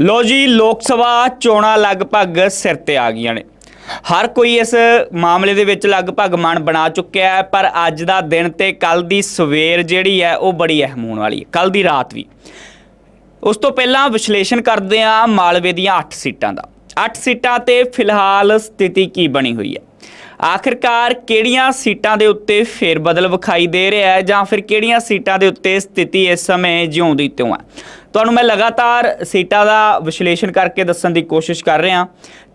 ਲੋ ਜੀ, ਲੋਕ ਸਭਾ ਚੋਣਾਂ ਲਗਭਗ ਸਿਰ ਤੇ ਆ ਗਈਆਂ ਨੇ। ਹਰ ਕੋਈ ਇਸ ਮਾਮਲੇ ਦੇ ਵਿੱਚ ਲਗਭਗ ਮਨ ਬਣਾ ਚੁੱਕਿਆ ਹੈ, ਪਰ ਅੱਜ ਦਾ ਦਿਨ ਤੇ ਕੱਲ ਦੀ ਸਵੇਰ ਜਿਹੜੀ ਹੈ, ਉਹ ਬੜੀ ਅਹਿਮ ਹੋਣ ਵਾਲੀ ਹੈ ਕੱਲ ਦੀ ਰਾਤ ਵੀ। ਉਸ ਤੋਂ ਪਹਿਲਾਂ ਵਿਸ਼ਲੇਸ਼ਣ ਕਰਦੇ ਹਾਂ ਮਾਲਵੇ ਦੀਆਂ 8 ਸੀਟਾਂ ਦਾ। 8 ਸੀਟਾਂ ਤੇ ਫਿਲਹਾਲ ਸਥਿਤੀ ਕੀ ਬਣੀ ਹੋਈ ਹੈ? ਆਖਿਰਕਾਰ ਕਿਹੜੀਆਂ ਸੀਟਾਂ ਦੇ ਉੱਤੇ ਫੇਰ ਬਦਲ ਵਿਖਾਈ ਦੇ ਰਿਹਾ ਹੈ ਜਾਂ ਫਿਰ ਕਿਹੜੀਆਂ ਸੀਟਾਂ ਦੇ ਉੱਤੇ ਸਥਿਤੀ ਇਸ ਸਮੇਂ ਜਿਉਂਦੀ ਤਿਉਂ ਹੈ? ਤੁਹਾਨੂੰ ਮੈਂ ਲਗਾਤਾਰ ਸੀਟਾਂ ਦਾ ਵਿਸ਼ਲੇਸ਼ਣ ਕਰਕੇ ਦੱਸਣ ਦੀ ਕੋਸ਼ਿਸ਼ ਕਰ ਰਿਹਾ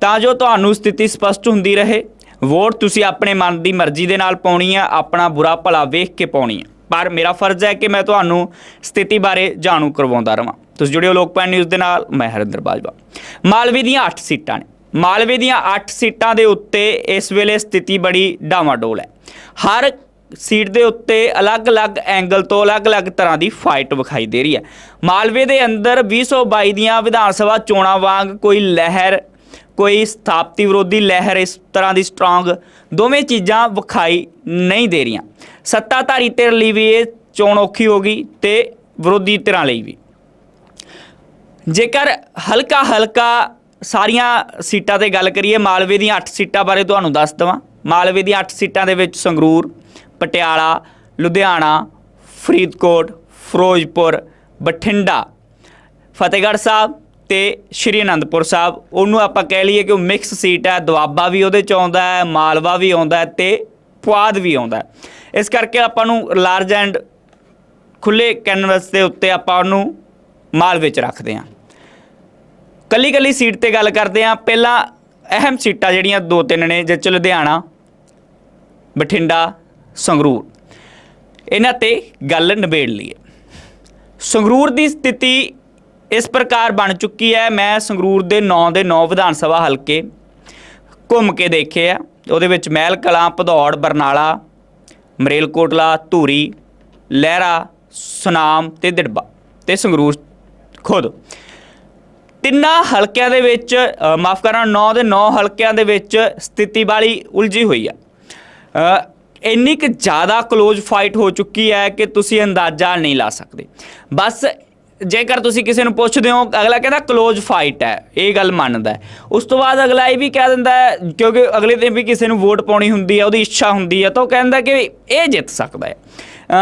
ਤਾਂ ਜੋ ਤੁਹਾਨੂੰ ਸਥਿਤੀ ਸਪਸ਼ਟ ਹੁੰਦੀ ਰਹੇ। ਵੋਟ ਤੁਸੀਂ ਆਪਣੇ ਮਨ ਦੀ ਮਰਜ਼ੀ ਦੇ ਨਾਲ ਪਾਉਣੀ ਹੈ, ਆਪਣਾ ਬੁਰਾ ਭਲਾ ਵੇਖ ਕੇ ਪਾਉਣੀ ਹੈ। ਪਰ ਮੇਰਾ ਫਰਜ਼ ਹੈ ਕਿ ਮੈਂ ਤੁਹਾਨੂੰ ਸਥਿਤੀ ਬਾਰੇ ਜਾਣੂ ਕਰਵਾਉਂਦਾ ਰਵਾਂ। ਤੁਸੀਂ ਜੁੜਿਓ ਲੋਕਪਾਲ ਨਿਊਜ਼ ਦੇ ਨਾਲ, ਮੈਂ ਹਰਿੰਦਰ ਬਾਜਵਾ। ਮਾਲਵੇ ਦੀਆਂ 8 ਸੀਟਾਂ ਨੇ। ਮਾਲਵੇ ਦੀਆਂ 8 ਸੀਟਾਂ ਦੇ ਉੱਤੇ ਇਸ ਵੇਲੇ ਸਥਿਤੀ ਬੜੀ ਡਾਵਾਡੋਲ ਹੈ। ਹਰ ਸੀਟ ਦੇ ਉੱਤੇ ਅਲੱਗ-ਅਲੱਗ ਐਂਗਲ ਤੋਂ ਅਲੱਗ-ਅਲੱਗ ਤਰ੍ਹਾਂ ਦੀ ਫਾਈਟ ਵਿਖਾਈ ਦੇ ਰਹੀ ਹੈ। ਮਾਲਵੇ ਦੇ ਅੰਦਰ 2022 ਦੀਆਂ ਵਿਧਾਨ ਸਭਾ ਚੋਣਾਂ ਵਾਂਗ ਕੋਈ ਲਹਿਰ, ਕੋਈ ਸਥਾਪਤੀ ਵਿਰੋਧੀ ਲਹਿਰ ਇਸ ਤਰ੍ਹਾਂ ਦੀ ਸਟਰੋਂਗ ਦੋਵੇਂ ਚੀਜ਼ਾਂ ਵਿਖਾਈ ਨਹੀਂ ਦੇ ਰਹੀਆਂ। ਸੱਤਾਧਾਰੀ ਧਿਰ ਲਈ ਵੀ ਇਹ ਚੋਣ ਔਖੀ ਹੋ ਗਈ ਤੇ ਵਿਰੋਧੀ ਧਿਰਾਂ ਲਈ ਵੀ। ਜੇਕਰ ਹਲਕਾ ਹਲਕਾ ਸਾਰੀਆਂ ਸੀਟਾਂ ਤੇ ਗੱਲ ਕਰੀਏ, ਮਾਲਵੇ ਦੀਆਂ 8 ਸੀਟਾਂ ਬਾਰੇ ਤੁਹਾਨੂੰ ਦੱਸ ਦਵਾਂ। ਮਾਲਵੇ ਦੀਆਂ 8 ਸੀਟਾਂ ਦੇ ਵਿੱਚ ਸੰਗਰੂਰ, ਪਟਿਆਲਾ, ਲੁਧਿਆਣਾ, ਫਰੀਦਕੋਟ, ਫਿਰੋਜ਼ਪੁਰ, ਬਠਿੰਡਾ, ਫਤਿਹਗੜ੍ਹ ਸਾਹਿਬ ਤੇ ਸ਼੍ਰੀ ਅਨੰਦਪੁਰ ਸਾਹਿਬ। ਉਹਨੂੰ ਆਪਾਂ ਕਹਿ ਲਈਏ ਕਿ ਉਹ ਮਿਕਸ ਸੀਟ ਹੈ, ਦੁਆਬਾ ਵੀ ਉਹਦੇ ਚ ਆਉਂਦਾ ਹੈ, ਮਾਲਵਾ ਵੀ ਆਉਂਦਾ ਹੈ ਤੇ ਪੁਆਧ ਵੀ ਆਉਂਦਾ ਹੈ। ਇਸ ਕਰਕੇ ਆਪਾਂ ਨੂੰ ਲਾਰਜ ਐਂਡ ਖੁੱਲੇ ਕੈਨਵਸ ਦੇ ਉੱਤੇ ਆਪਾਂ ਉਹਨੂੰ ਮਾਲਵੇ ਚ ਰੱਖਦੇ ਹਾਂ। ਕੱਲੀ ਕੱਲੀ ਸੀਟ ਤੇ ਗੱਲ ਕਰਦੇ ਹਾਂ, ਪਹਿਲਾਂ ਅਹਿਮ ਸੀਟਾਂ ਜਿਹੜੀਆਂ ਦੋ ਤਿੰਨ ਨੇ, ਜਿਹ ਚ ਲੁਧਿਆਣਾ, ਬਠਿੰਡਾ, ਸੰਗਰੂਰ। ਇਹਨਾਂ ਤੇ ਗੱਲ ਨਿਬੇੜ ਲਈਏ। ਸੰਗਰੂਰ ਦੀ ਸਥਿਤੀ ਇਸ ਪ੍ਰਕਾਰ ਬਣ ਚੁੱਕੀ ਹੈ, ਮੈਂ ਸੰਗਰੂਰ ਦੇ 9 ਦੇ 9 ਵਿਧਾਨ ਸਭਾ ਹਲਕੇ ਘੁੰਮ ਕੇ ਦੇਖੇ ਆ। ਉਹਦੇ ਵਿੱਚ ਮਹਿਲ ਕਲਾਂ ਭਦੌੜ, ਬਰਨਾਲਾ, ਮਰੇਲਕੋਟਲਾ, ਧੂਰੀ, ਲਹਿਰਾ, ਸੁਨਾਮ ਤੇ ਦਿੜਬਾ ਤੇ ਸੰਗਰੂਰ ਖੁਦ। ਤਿੰਨਾਂ ਹਲਕਿਆਂ ਦੇ ਵਿੱਚ ਮਾਫ ਕਰਨਾ, ਨੌ ਦੇ ਨੌ ਹਲਕਿਆਂ ਦੇ ਵਿੱਚ ਸਥਿਤੀ ਵਾਲੀ ਉਲਝੀ ਹੋਈ ਆ। ਇੰਨੀ ਕਿ ਜ਼ਿਆਦਾ ক্লোਜ਼ ਫਾਈਟ ਹੋ ਚੁੱਕੀ ਹੈ ਕਿ ਤੁਸੀਂ ਅੰਦਾਜ਼ਾ ਨਹੀਂ ਲਾ ਸਕਦੇ। ਬਸ ਜੇਕਰ ਤੁਸੀਂ ਕਿਸੇ ਨੂੰ ਪੁੱਛਦੇ ਹੋ, ਅਗਲਾ ਕਹਿੰਦਾ ক্লোਜ਼ ਫਾਈਟ ਹੈ, ਇਹ ਗੱਲ ਮੰਨਦਾ ਉਸ ਤੋਂ ਬਾਅਦ ਅਗਲਾ ਇਹ ਵੀ ਕਹਿ ਦਿੰਦਾ ਕਿਉਂਕਿ ਅਗਲੇ ਦਿਨ ਵੀ ਕਿਸੇ ਨੂੰ ਵੋਟ ਪਾਉਣੀ ਹੁੰਦੀ ਹੈ, ਉਹਦੀ ਇੱਛਾ ਹੁੰਦੀ ਹੈ, ਤਾਂ ਉਹ ਕਹਿੰਦਾ ਕਿ ਇਹ ਜਿੱਤ ਸਕਦਾ ਹੈ।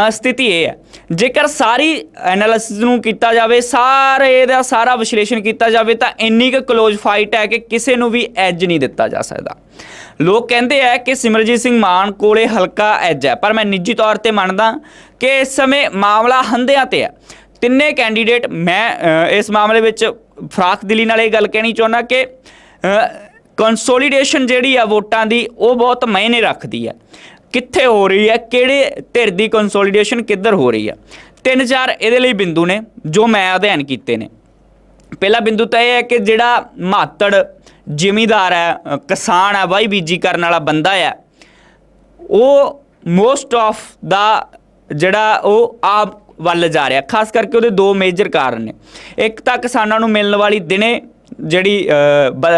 ਸਥਿਤੀ ਇਹ ਹੈ। ਜੇਕਰ ਸਾਰੀ ਐਨਾਲਿਸਿਸ ਨੂੰ ਕੀਤਾ ਜਾਵੇ, ਸਾਰੇ ਦਾ ਸਾਰਾ ਵਿਸ਼ਲੇਸ਼ਣ ਕੀਤਾ ਜਾਵੇ, ਤਾਂ ਇੰਨੀ ਕੁ ক্লোਜ਼ ਫਾਈਟ ਹੈ ਕਿ ਕਿਸੇ ਨੂੰ ਵੀ ਐਜ ਨਹੀਂ ਦਿੱਤਾ ਜਾ ਸਕਦਾ। ਲੋਕ ਕਹਿੰਦੇ ਆ ਕਿ ਸਿਮਰਜੀਤ ਸਿੰਘ ਮਾਨ ਕੋਲੇ ਹਲਕਾ ਐਜ ਹੈ, ਪਰ ਮੈਂ ਨਿੱਜੀ ਤੌਰ ਤੇ ਮੰਨਦਾ ਕਿ ਇਸ ਸਮੇਂ ਮਾਮਲਾ ਹੰਦਿਆਂ ਤੇ ਹੈ। ਤਿੰਨੇ ਕੈਂਡੀਡੇਟ ਮੈਂ ਇਸ ਮਾਮਲੇ ਵਿੱਚ ਫਰਾਖ ਦਿਲੀ ਨਾਲ ਇਹ ਗੱਲ ਕਹਿਣੀ ਚਾਹੁੰਦਾ ਕਿ ਕੰਸੋਲੀਡੇਸ਼ਨ ਜਿਹੜੀ ਆ ਵੋਟਾਂ ਦੀ, ਉਹ ਬਹੁਤ ਮਾਇਨੇ ਰੱਖਦੀ ਹੈ। ਕਿੱਥੇ ਹੋ ਰਹੀ ਹੈ, ਕਿਹੜੇ ਧਿਰ ਦੀ ਕੰਸੋਲੀਡੇਸ਼ਨ ਕਿੱਧਰ ਹੋ ਰਹੀ ਹੈ। ਤਿੰਨ ਚਾਰ ਇਹਦੇ ਲਈ ਬਿੰਦੂ ਨੇ, ਜੋ ਮੈਂ ਅਧਿਐਨ ਕੀਤੇ ਨੇ। ਪਹਿਲਾ ਬਿੰਦੂ ਤਾਂ ਇਹ ਹੈ ਕਿ ਜਿਹੜਾ ਮਾਤੜ ਜ਼ਿਮੀਦਾਰ ਹੈ ਕਿਸਾਨ ਹੈ ਵਾਈ ਬੀਜੀ ਕਰਨ ਵਾਲਾ ਬੰਦਾ ਹੈ, ਉਹ ਮੋਸਟ ਆਫ ਦਾ ਜਿਹੜਾ ਉਹ ਆਪ ਵੱਲ ਜਾ ਰਿਹਾ, ਖਾਸ ਕਰਕੇ ਉਹਦੇ ਦੋ ਮੇਜਰ ਕਾਰਨ ਨੇ। ਇੱਕ ਤਾਂ ਕਿਸਾਨਾਂ ਨੂੰ ਮਿਲਣ ਵਾਲੀ ਦਿਨੇ ਜਿਹੜੀ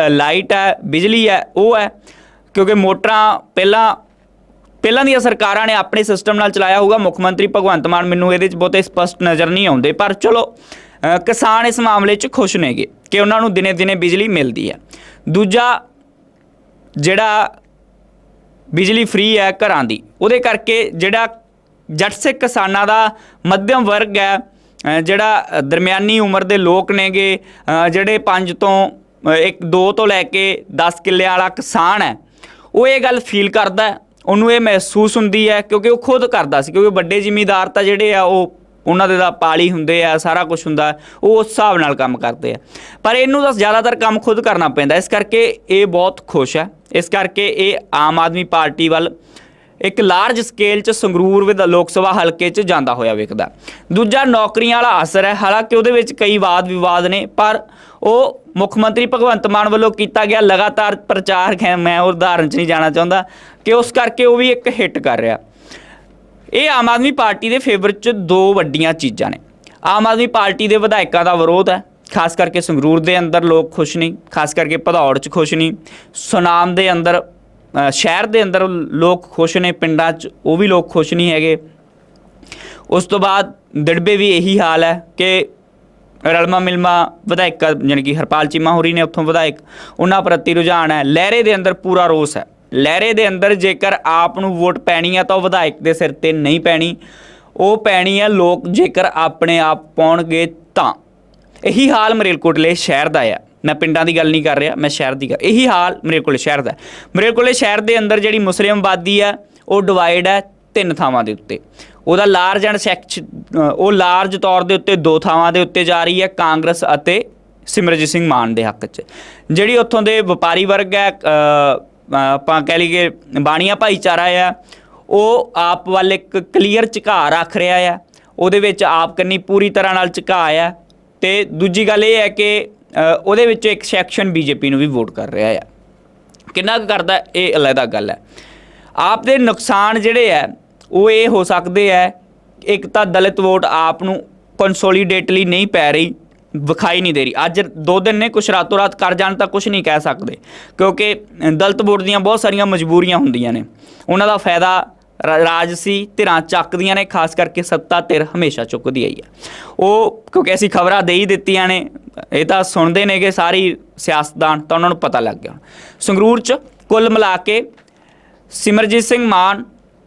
ਲਾਈਟ ਹੈ, ਬਿਜਲੀ ਹੈ, ਉਹ ਹੈ, ਕਿਉਂਕਿ ਮੋਟਰਾਂ ਪਹਿਲਾਂ ਪਹਿਲਾਂ ਦੀਆਂ ਸਰਕਾਰਾਂ ਨੇ ਆਪਣੇ ਸਿਸਟਮ ਨਾਲ ਚਲਾਇਆ ਹੋਊਗਾ। ਮੁੱਖ ਮੰਤਰੀ ਭਗਵੰਤ ਮਾਨ ਮੈਨੂੰ ਇਹਦੇ 'ਚ ਬਹੁਤੇ ਸਪਸ਼ਟ ਨਜ਼ਰ ਨਹੀਂ ਆਉਂਦੇ, ਪਰ ਚਲੋ ਕਿਸਾਨ ਇਸ ਮਾਮਲੇ 'ਚ ਖੁਸ਼ ਨੇਗੇ ਕਿ ਉਹਨਾਂ ਨੂੰ ਦਿਨੇ-ਦਿਨੇ ਬਿਜਲੀ ਮਿਲਦੀ ਹੈ। ਦੂਜਾ ਜਿਹੜਾ ਬਿਜਲੀ ਫ੍ਰੀ ਹੈ ਘਰਾਂ ਦੀ, ਉਹਦੇ ਕਰਕੇ ਜਿਹੜਾ ਜੱਟ ਸਿੱਖ ਕਿਸਾਨਾਂ ਦਾ ਮੱਧਮ ਵਰਗ ਹੈ ਜਿਹੜਾ ਦਰਮਿਆਨੀ ਉਮਰ ਦੇ ਲੋਕ ਨੇਗੇ ਜਿਹੜੇ 5 ਤੋਂ ਇੱਕ 2 ਤੋਂ ਲੈ ਕੇ 10 ਕਿੱਲਿਆਂ ਵਾਲਾ ਕਿਸਾਨ ਹੈ, ਉਹ ਇਹ ਗੱਲ ਫੀਲ ਕਰਦਾ ਉਹਨੂੰ ਇਹ ਮਹਿਸੂਸ ਹੁੰਦੀ ਹੈ ਕਿਉਂਕਿ ਉਹ ਖੁਦ ਕਰਦਾ ਸੀ, ਕਿਉਂਕਿ ਵੱਡੇ ਜ਼ਿਮੀਂਦਾਰ ਤਾਂ ਜਿਹੜੇ ਆ ਉਹ ਉਹਨਾਂ ਦੇ ਦਾ ਪਾਲੀ ਹੁੰਦੇ ਆ, ਸਾਰਾ ਕੁਝ ਹੁੰਦਾ, ਉਹ ਉਸ ਹਿਸਾਬ ਨਾਲ ਕੰਮ ਕਰਦੇ ਆ। ਪਰ ਇਹਨੂੰ ਤਾਂ ਜ਼ਿਆਦਾਤਰ ਕੰਮ ਖੁਦ ਕਰਨਾ ਪੈਂਦਾ, ਇਸ ਕਰਕੇ ਇਹ ਬਹੁਤ ਖੁਸ਼ ਹੈ। ਇਸ ਕਰਕੇ ਇਹ ਆਮ ਆਦਮੀ ਪਾਰਟੀ ਵੱਲ ਇੱਕ ਲਾਰਜ ਸਕੇਲ 'ਚ ਸੰਗਰੂਰ ਵਿਦ ਲੋਕ ਸਭਾ ਹਲਕੇ 'ਚ ਜਾਂਦਾ ਹੋਇਆ ਵਿਖਦਾ। ਦੂਜਾ ਨੌਕਰੀਆਂ ਵਾਲਾ ਅਸਰ ਹੈ, ਹਾਲਾਂਕਿ ਉਹਦੇ ਵਿੱਚ ਕਈ ਵਾਦ ਵਿਵਾਦ ਨੇ, ਪਰ ਉਹ ਮੁੱਖ ਮੰਤਰੀ ਭਗਵੰਤ ਮਾਨ ਵੱਲੋਂ ਕੀਤਾ ਗਿਆ ਲਗਾਤਾਰ ਪ੍ਰਚਾਰ ਹੈ ਮੈਂ ਉਦਾਹਰਨ 'ਚ ਨਹੀਂ ਜਾਣਾ ਚਾਹੁੰਦਾ ਕਿ ਉਸ ਕਰਕੇ ਉਹ ਵੀ ਇੱਕ ਹਿੱਟ ਕਰ ਰਿਹਾ। ਇਹ ਆਮ ਆਦਮੀ ਪਾਰਟੀ ਦੇ ਫੇਵਰ 'ਚ ਦੋ ਵੱਡੀਆਂ ਚੀਜ਼ਾਂ ਨੇ। ਆਮ ਆਦਮੀ ਪਾਰਟੀ ਦੇ ਵਿਧਾਇਕਾਂ ਦਾ ਵਿਰੋਧ ਹੈ, ਖਾਸ ਕਰਕੇ ਸੰਗਰੂਰ ਦੇ ਅੰਦਰ ਲੋਕ ਖੁਸ਼ ਨਹੀਂ, ਖਾਸ ਕਰਕੇ ਭਦੌੜ 'ਚ ਖੁਸ਼ ਨਹੀਂ, ਸੁਨਾਮ ਦੇ ਅੰਦਰ ਸ਼ਹਿਰ ਦੇ ਅੰਦਰ ਲੋਕ ਖੁਸ਼ ਨੇ, ਪਿੰਡਾਂ 'ਚ ਉਹ ਵੀ ਲੋਕ ਖੁਸ਼ ਨਹੀਂ ਹੈਗੇ। ਉਸ ਤੋਂ ਬਾਅਦ ਦੜਬੇ ਵੀ ਇਹੀ ਹਾਲ ਹੈ ਕਿ ਰਲਮਾ ਮਿਲਮਾ ਵਿਧਾਇਕ ਜਾਣੀ ਕਿ ਹਰਪਾਲ ਚੀਮਾ ਹੋਰੀ ਨੇ ਉੱਥੋਂ ਵਿਧਾਇਕ। ਉਹਨਾਂ ਪ੍ਰਤੀ ਰੁਝਾਨ ਹੈ। ਲਹਿਰੇ ਦੇ ਅੰਦਰ ਪੂਰਾ ਰੋਸ ਹੈ। ਲਹਿਰੇ ਦੇ ਅੰਦਰ ਜੇਕਰ ਆਪ ਨੂੰ ਵੋਟ ਪੈਣੀ ਹੈ ਤਾਂ ਉਹ ਵਿਧਾਇਕ ਦੇ ਸਿਰ ਤੇ ਨਹੀਂ ਪੈਣੀ। ਉਹ ਪੈਣੀ ਹੈ ਲੋਕ ਜੇਕਰ ਆਪਣੇ ਆਪ ਪਾਉਣਗੇ ਤਾਂ। ਇਹੀ ਹਾਲ ਮਰੇਲਕੋਟਲੇ ਸ਼ਹਿਰ ਦਾ ਆ। ਮੈਂ ਪਿੰਡਾਂ ਦੀ ਗੱਲ ਨਹੀਂ ਕਰ ਰਿਹਾ, ਮੈਂ ਸ਼ਹਿਰ ਦੀ ਗੱਲ ਇਹੀ ਹਾਲ ਮਰੇਲਕੋਟਲੇ ਸ਼ਹਿਰ ਦਾ। ਹੈ। ਮਰੇਲਕੋਟਲੇ ਸ਼ਹਿਰ ਦੇ ਅੰਦਰ ਜਿਹੜੀ ਮੁਸਲਿਮ ਆਬਾਦੀ ਹੈ ਉਹ ਡਿਵਾਈਡ ਹੈ ਤਿੰਨ ਥਾਵਾਂ ਦੇ ਉੱਤੇ। ਉਹਦਾ ਲਾਰਜ ਐਂਡ ਸੈਕਸ਼ਨ ਉਹ ਲਾਰਜ ਤੌਰ ਦੇ ਉੱਤੇ ਦੋ ਥਾਵਾਂ ਦੇ ਉੱਤੇ ਜਾ ਰਹੀ ਹੈ, ਕਾਂਗਰਸ ਅਤੇ ਸਿਮਰਜੀਤ ਸਿੰਘ ਮਾਨ ਦੇ ਹੱਕ 'ਚ। ਜਿਹੜੀ ਉੱਥੋਂ ਦੇ ਵਪਾਰੀ ਵਰਗ ਹੈ ਆਪਾਂ ਕਹਿ ਲਈਏ ਬਾਣੀਆਂ ਭਾਈਚਾਰਾ ਆ, ਉਹ ਆਪ ਵੱਲ ਇੱਕ ਕਲੀਅਰ ਝੁਕਾਅ ਰੱਖ ਰਿਹਾ ਆ। ਉਹਦੇ ਵਿੱਚ ਆਪ ਕੰਨੀ ਪੂਰੀ ਤਰ੍ਹਾਂ ਨਾਲ ਝੁਕਾਅ ਆ। ਤੇ ਦੂਜੀ ਗੱਲ ਇਹ ਹੈ ਕਿ ਉਹਦੇ ਵਿੱਚੋਂ ਇੱਕ ਸੈਕਸ਼ਨ ਬੀਜੇਪੀ ਨੂੰ ਵੀ ਵੋਟ ਕਰ ਰਿਹਾ ਆ। ਕਿੰਨਾ ਕੁ ਕਰਦਾ ਇਹ ਅਲੱਗਾ ਗੱਲ ਹੈ। ਆਪ ਦੇ ਨੁਕਸਾਨ ਜਿਹੜੇ ਹੈ ਉਹ ਇਹ ਹੋ ਸਕਦੇ ਹੈ ਇੱਕ ਤਾਂ ਦਲਿਤ ਵੋਟ ਆਪ ਨੂੰ ਕੰਸੋਲੀਡੇਟਲੀ ਨਹੀਂ ਪੈ ਰਹੀ, ਵਿਖਾਈ ਨਹੀਂ ਦੇ ਰਹੀ। ਅੱਜ ਦੋ ਦਿਨ ਨੇ, ਕੁਛ ਰਾਤੋਂ ਰਾਤ ਕਰ ਜਾਣ ਤਾਂ ਕੁਛ ਨਹੀਂ ਕਹਿ ਸਕਦੇ, ਕਿਉਂਕਿ ਦਲਿਤ ਵੋਟ ਦੀਆਂ ਬਹੁਤ ਸਾਰੀਆਂ ਮਜਬੂਰੀਆਂ ਹੁੰਦੀਆਂ ਨੇ। ਉਹਨਾਂ ਦਾ ਫਾਇਦਾ ਰਾਜਸੀ ਧਿਰਾਂ ਚੱਕਦੀਆਂ ਨੇ, ਖਾਸ ਕਰਕੇ ਸੱਤਾ ਧਿਰ ਹਮੇਸ਼ਾ ਚੁੱਕਦੀ ਆਈ ਹੈ ਉਹ, ਕਿਉਂਕਿ ਅਸੀਂ ਖਬਰਾਂ ਦੇ ਹੀ ਦਿੱਤੀਆਂ ਨੇ, ਇਹ ਤਾਂ ਸੁਣਦੇ ਨੇਗੇ ਸਾਰੀ ਸਿਆਸਤਦਾਨ, ਤਾਂ ਉਹਨਾਂ ਨੂੰ ਪਤਾ ਲੱਗ ਗਿਆ। ਸੰਗਰੂਰ ਚ ਕੁੱਲ ਮਿਲਾ ਕੇ ਸਿਮਰਜੀਤ ਸਿੰਘ ਮਾਨ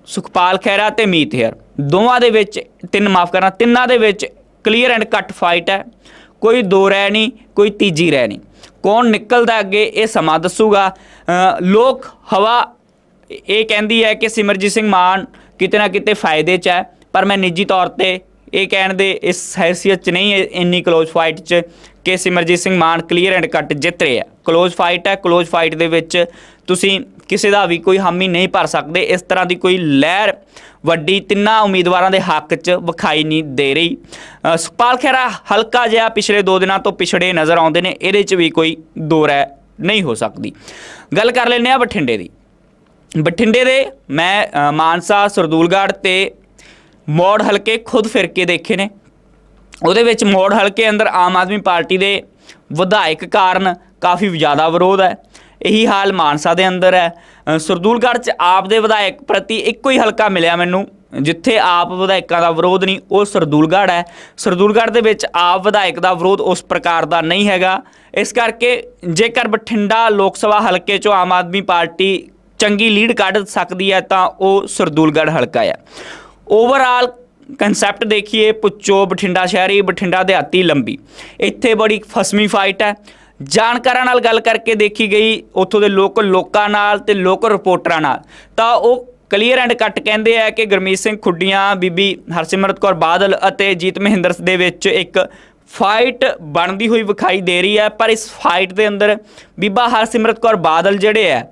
ਸੁਖਪਾਲ ਖਹਿਰਾ ਤੇ ਮੀਤ ਹੇਅਰ। ਦੋਵਾਂ ਦੇ ਵਿੱਚ ਤਿੰਨ ਮਾਫ ਕਰਨਾ, ਤਿੰਨਾਂ ਦੇ ਵਿੱਚ ਕਲੀਅਰ ਐਂਡ ਕੱਟ ਫਾਈਟ ਹੈ। ਕੋਈ ਦੋ ਰਹਿ ਨਹੀਂ, ਕੋਈ ਤੀਜੀ ਰਹਿ ਨਹੀਂ। ਕੌਣ ਨਿਕਲਦਾ ਅੱਗੇ, ਇਹ ਸਮਾਂ ਦੱਸੂਗਾ। ਲੋਕ ਹਵਾ, ਇਹ ਕਹਿੰਦੀ ਹੈ ਕਿ ਸਿਮਰਜੀਤ ਸਿੰਘ ਮਾਨ ਕਿਤੇ ਨਾ ਕਿਤੇ ਫਾਇਦੇ 'ਚ ਹੈ, ਪਰ ਮੈਂ ਨਿੱਜੀ ਤੌਰ ਤੇ ਇਹ ਕਹਿਣ ਦੇ ਇਸ ਹੈਸੀਅਤ 'ਚ ਨਹੀਂ ਇੰਨੀ ਕਲੋਜ਼ ਫਾਈਟ 'ਚ ਕਿ Simranjit Singh Mann clear and cut ਜਿੱਤ ਰਿਹਾ ਕਲੋਜ਼ ਫਾਈਟ ਹੈ ਕਲੋਜ਼ ਫਾਈਟ ਦੇ ਵਿੱਚ ਤੁਸੀਂ ਕਿਸੇ ਦਾ ਵੀ ਕੋਈ ਹਾਮੀ ਨਹੀਂ ਭਰ ਸਕਦੇ, ਇਸ ਤਰ੍ਹਾਂ ਦੀ ਕੋਈ ਲਹਿਰ ਵੱਡੀ ਤਿੰਨਾਂ ਉਮੀਦਵਾਰਾਂ ਦੇ ਹੱਕ 'ਚ ਵਿਖਾਈ ਨਹੀਂ ਦੇ ਰਹੀ। ਸੁਖਪਾਲ ਖਹਿਰਾ, ਹਲਕਾ ਜਿਹਾ ਪਿਛਲੇ 2 ਦਿਨਾਂ ਤੋਂ ਪਿਛੜੇ ਨਜ਼ਰ ਆਉਂਦੇ ਨੇ, ਇਹਦੇ 'ਚ ਵੀ ਕੋਈ ਦੋ ਰਹਿ ਨਹੀਂ ਹੋ ਸਕਦੀ। ਗੱਲ ਕਰ ਲੈਂਦੇ ਆ ਬਠਿੰਡੇ ਦੀ। ਬਠਿੰਡੇ ਦੇ ਮੈਂ ਮਾਨਸਾ, ਸਰਦੂਲਗੜ੍ਹ ਤੇ ਮੋੜ ਹਲਕੇ ਖੁਦ ਫਿਰ ਕੇ ਦੇਖੇ ਨੇ। ਉਹਦੇ ਵਿੱਚ ਮੋੜ ਹਲਕੇ ਅੰਦਰ ਆਮ ਆਦਮੀ ਪਾਰਟੀ ਦੇ ਵਿਧਾਇਕ ਕਾਰਨ ਕਾਫੀ ਜ਼ਿਆਦਾ ਵਿਰੋਧ ਹੈ। ਇਹੀ ਹਾਲ ਮਾਨਸਾ ਦੇ ਅੰਦਰ ਹੈ। ਸਰਦੂਲਗੜ੍ਹ 'ਚ ਆਪ ਦੇ ਵਿਧਾਇਕ ਪ੍ਰਤੀ ਇੱਕੋ ਹੀ ਹਲਕਾ ਮਿਲਿਆ ਮੈਨੂੰ, ਜਿੱਥੇ ਆਪ ਵਿਧਾਇਕਾਂ ਦਾ ਵਿਰੋਧ ਨਹੀਂ, ਉਹ ਸਰਦੂਲਗੜ੍ਹ ਹੈ। ਸਰਦੂਲਗੜ੍ਹ ਦੇ ਵਿੱਚ ਆਪ ਵਿਧਾਇਕ ਦਾ ਵਿਰੋਧ ਉਸ ਪ੍ਰਕਾਰ ਦਾ ਨਹੀਂ ਹੈਗਾ। ਇਸ ਕਰਕੇ ਜੇਕਰ ਬਠਿੰਡਾ ਲੋਕ ਸਭਾ ਹਲਕੇ 'ਚੋਂ ਆਮ ਆਦਮੀ ਪਾਰਟੀ ਚੰਗੀ ਲੀਡ ਕੱਢ ਸਕਦੀ ਹੈ, ਤਾਂ ਉਹ ਸਰਦੂਲਗੜ੍ਹ ਹਲਕਾ ਹੈ। ਓਵਰਆਲ ਕਨਸੈਪਟ ਦੇਖੀਏ ਪੁੱਚੋ ਬਠਿੰਡਾ ਸ਼ਹਿਰੀ, ਬਠਿੰਡਾ ਦਿਹਾਤੀ ਲੰਬੀ। ਇੱਥੇ ਬੜੀ ਫਸਮੀ ਫਾਈਟ ਹੈ। ਜਾਣਕਾਰਾਂ ਨਾਲ ਗੱਲ ਕਰਕੇ ਦੇਖੀ ਗਈ ਉੱਥੋਂ ਦੇ ਲੋਕਲ ਲੋਕਾਂ ਨਾਲ ਤੇ ਲੋਕਲ ਰਿਪੋਰਟਰਾਂ ਨਾਲ। ਤਾਂ ਉਹ ਕਲੀਅਰ ਐਂਡ ਕੱਟ ਕਹਿੰਦੇ ਆ ਕਿ ਗੁਰਮੀਤ ਸਿੰਘ ਖੁੱਡੀਆਂ, ਬੀਬੀ ਹਰਸਿਮਰਤ ਕੌਰ ਬਾਦਲ ਅਤੇ ਜੀਤ ਮਹਿੰਦਰ ਦੇ ਵਿੱਚ ਇੱਕ ਫਾਈਟ ਬਣਦੀ ਹੋਈ ਵਿਖਾਈ ਦੇ ਰਹੀ ਹੈ। ਪਰ ਇਸ ਫਾਈਟ ਦੇ ਅੰਦਰ ਬੀਬਾ ਹਰਸਿਮਰਤ ਕੌਰ ਬਾਦਲ ਜਿਹੜੇ ਆ,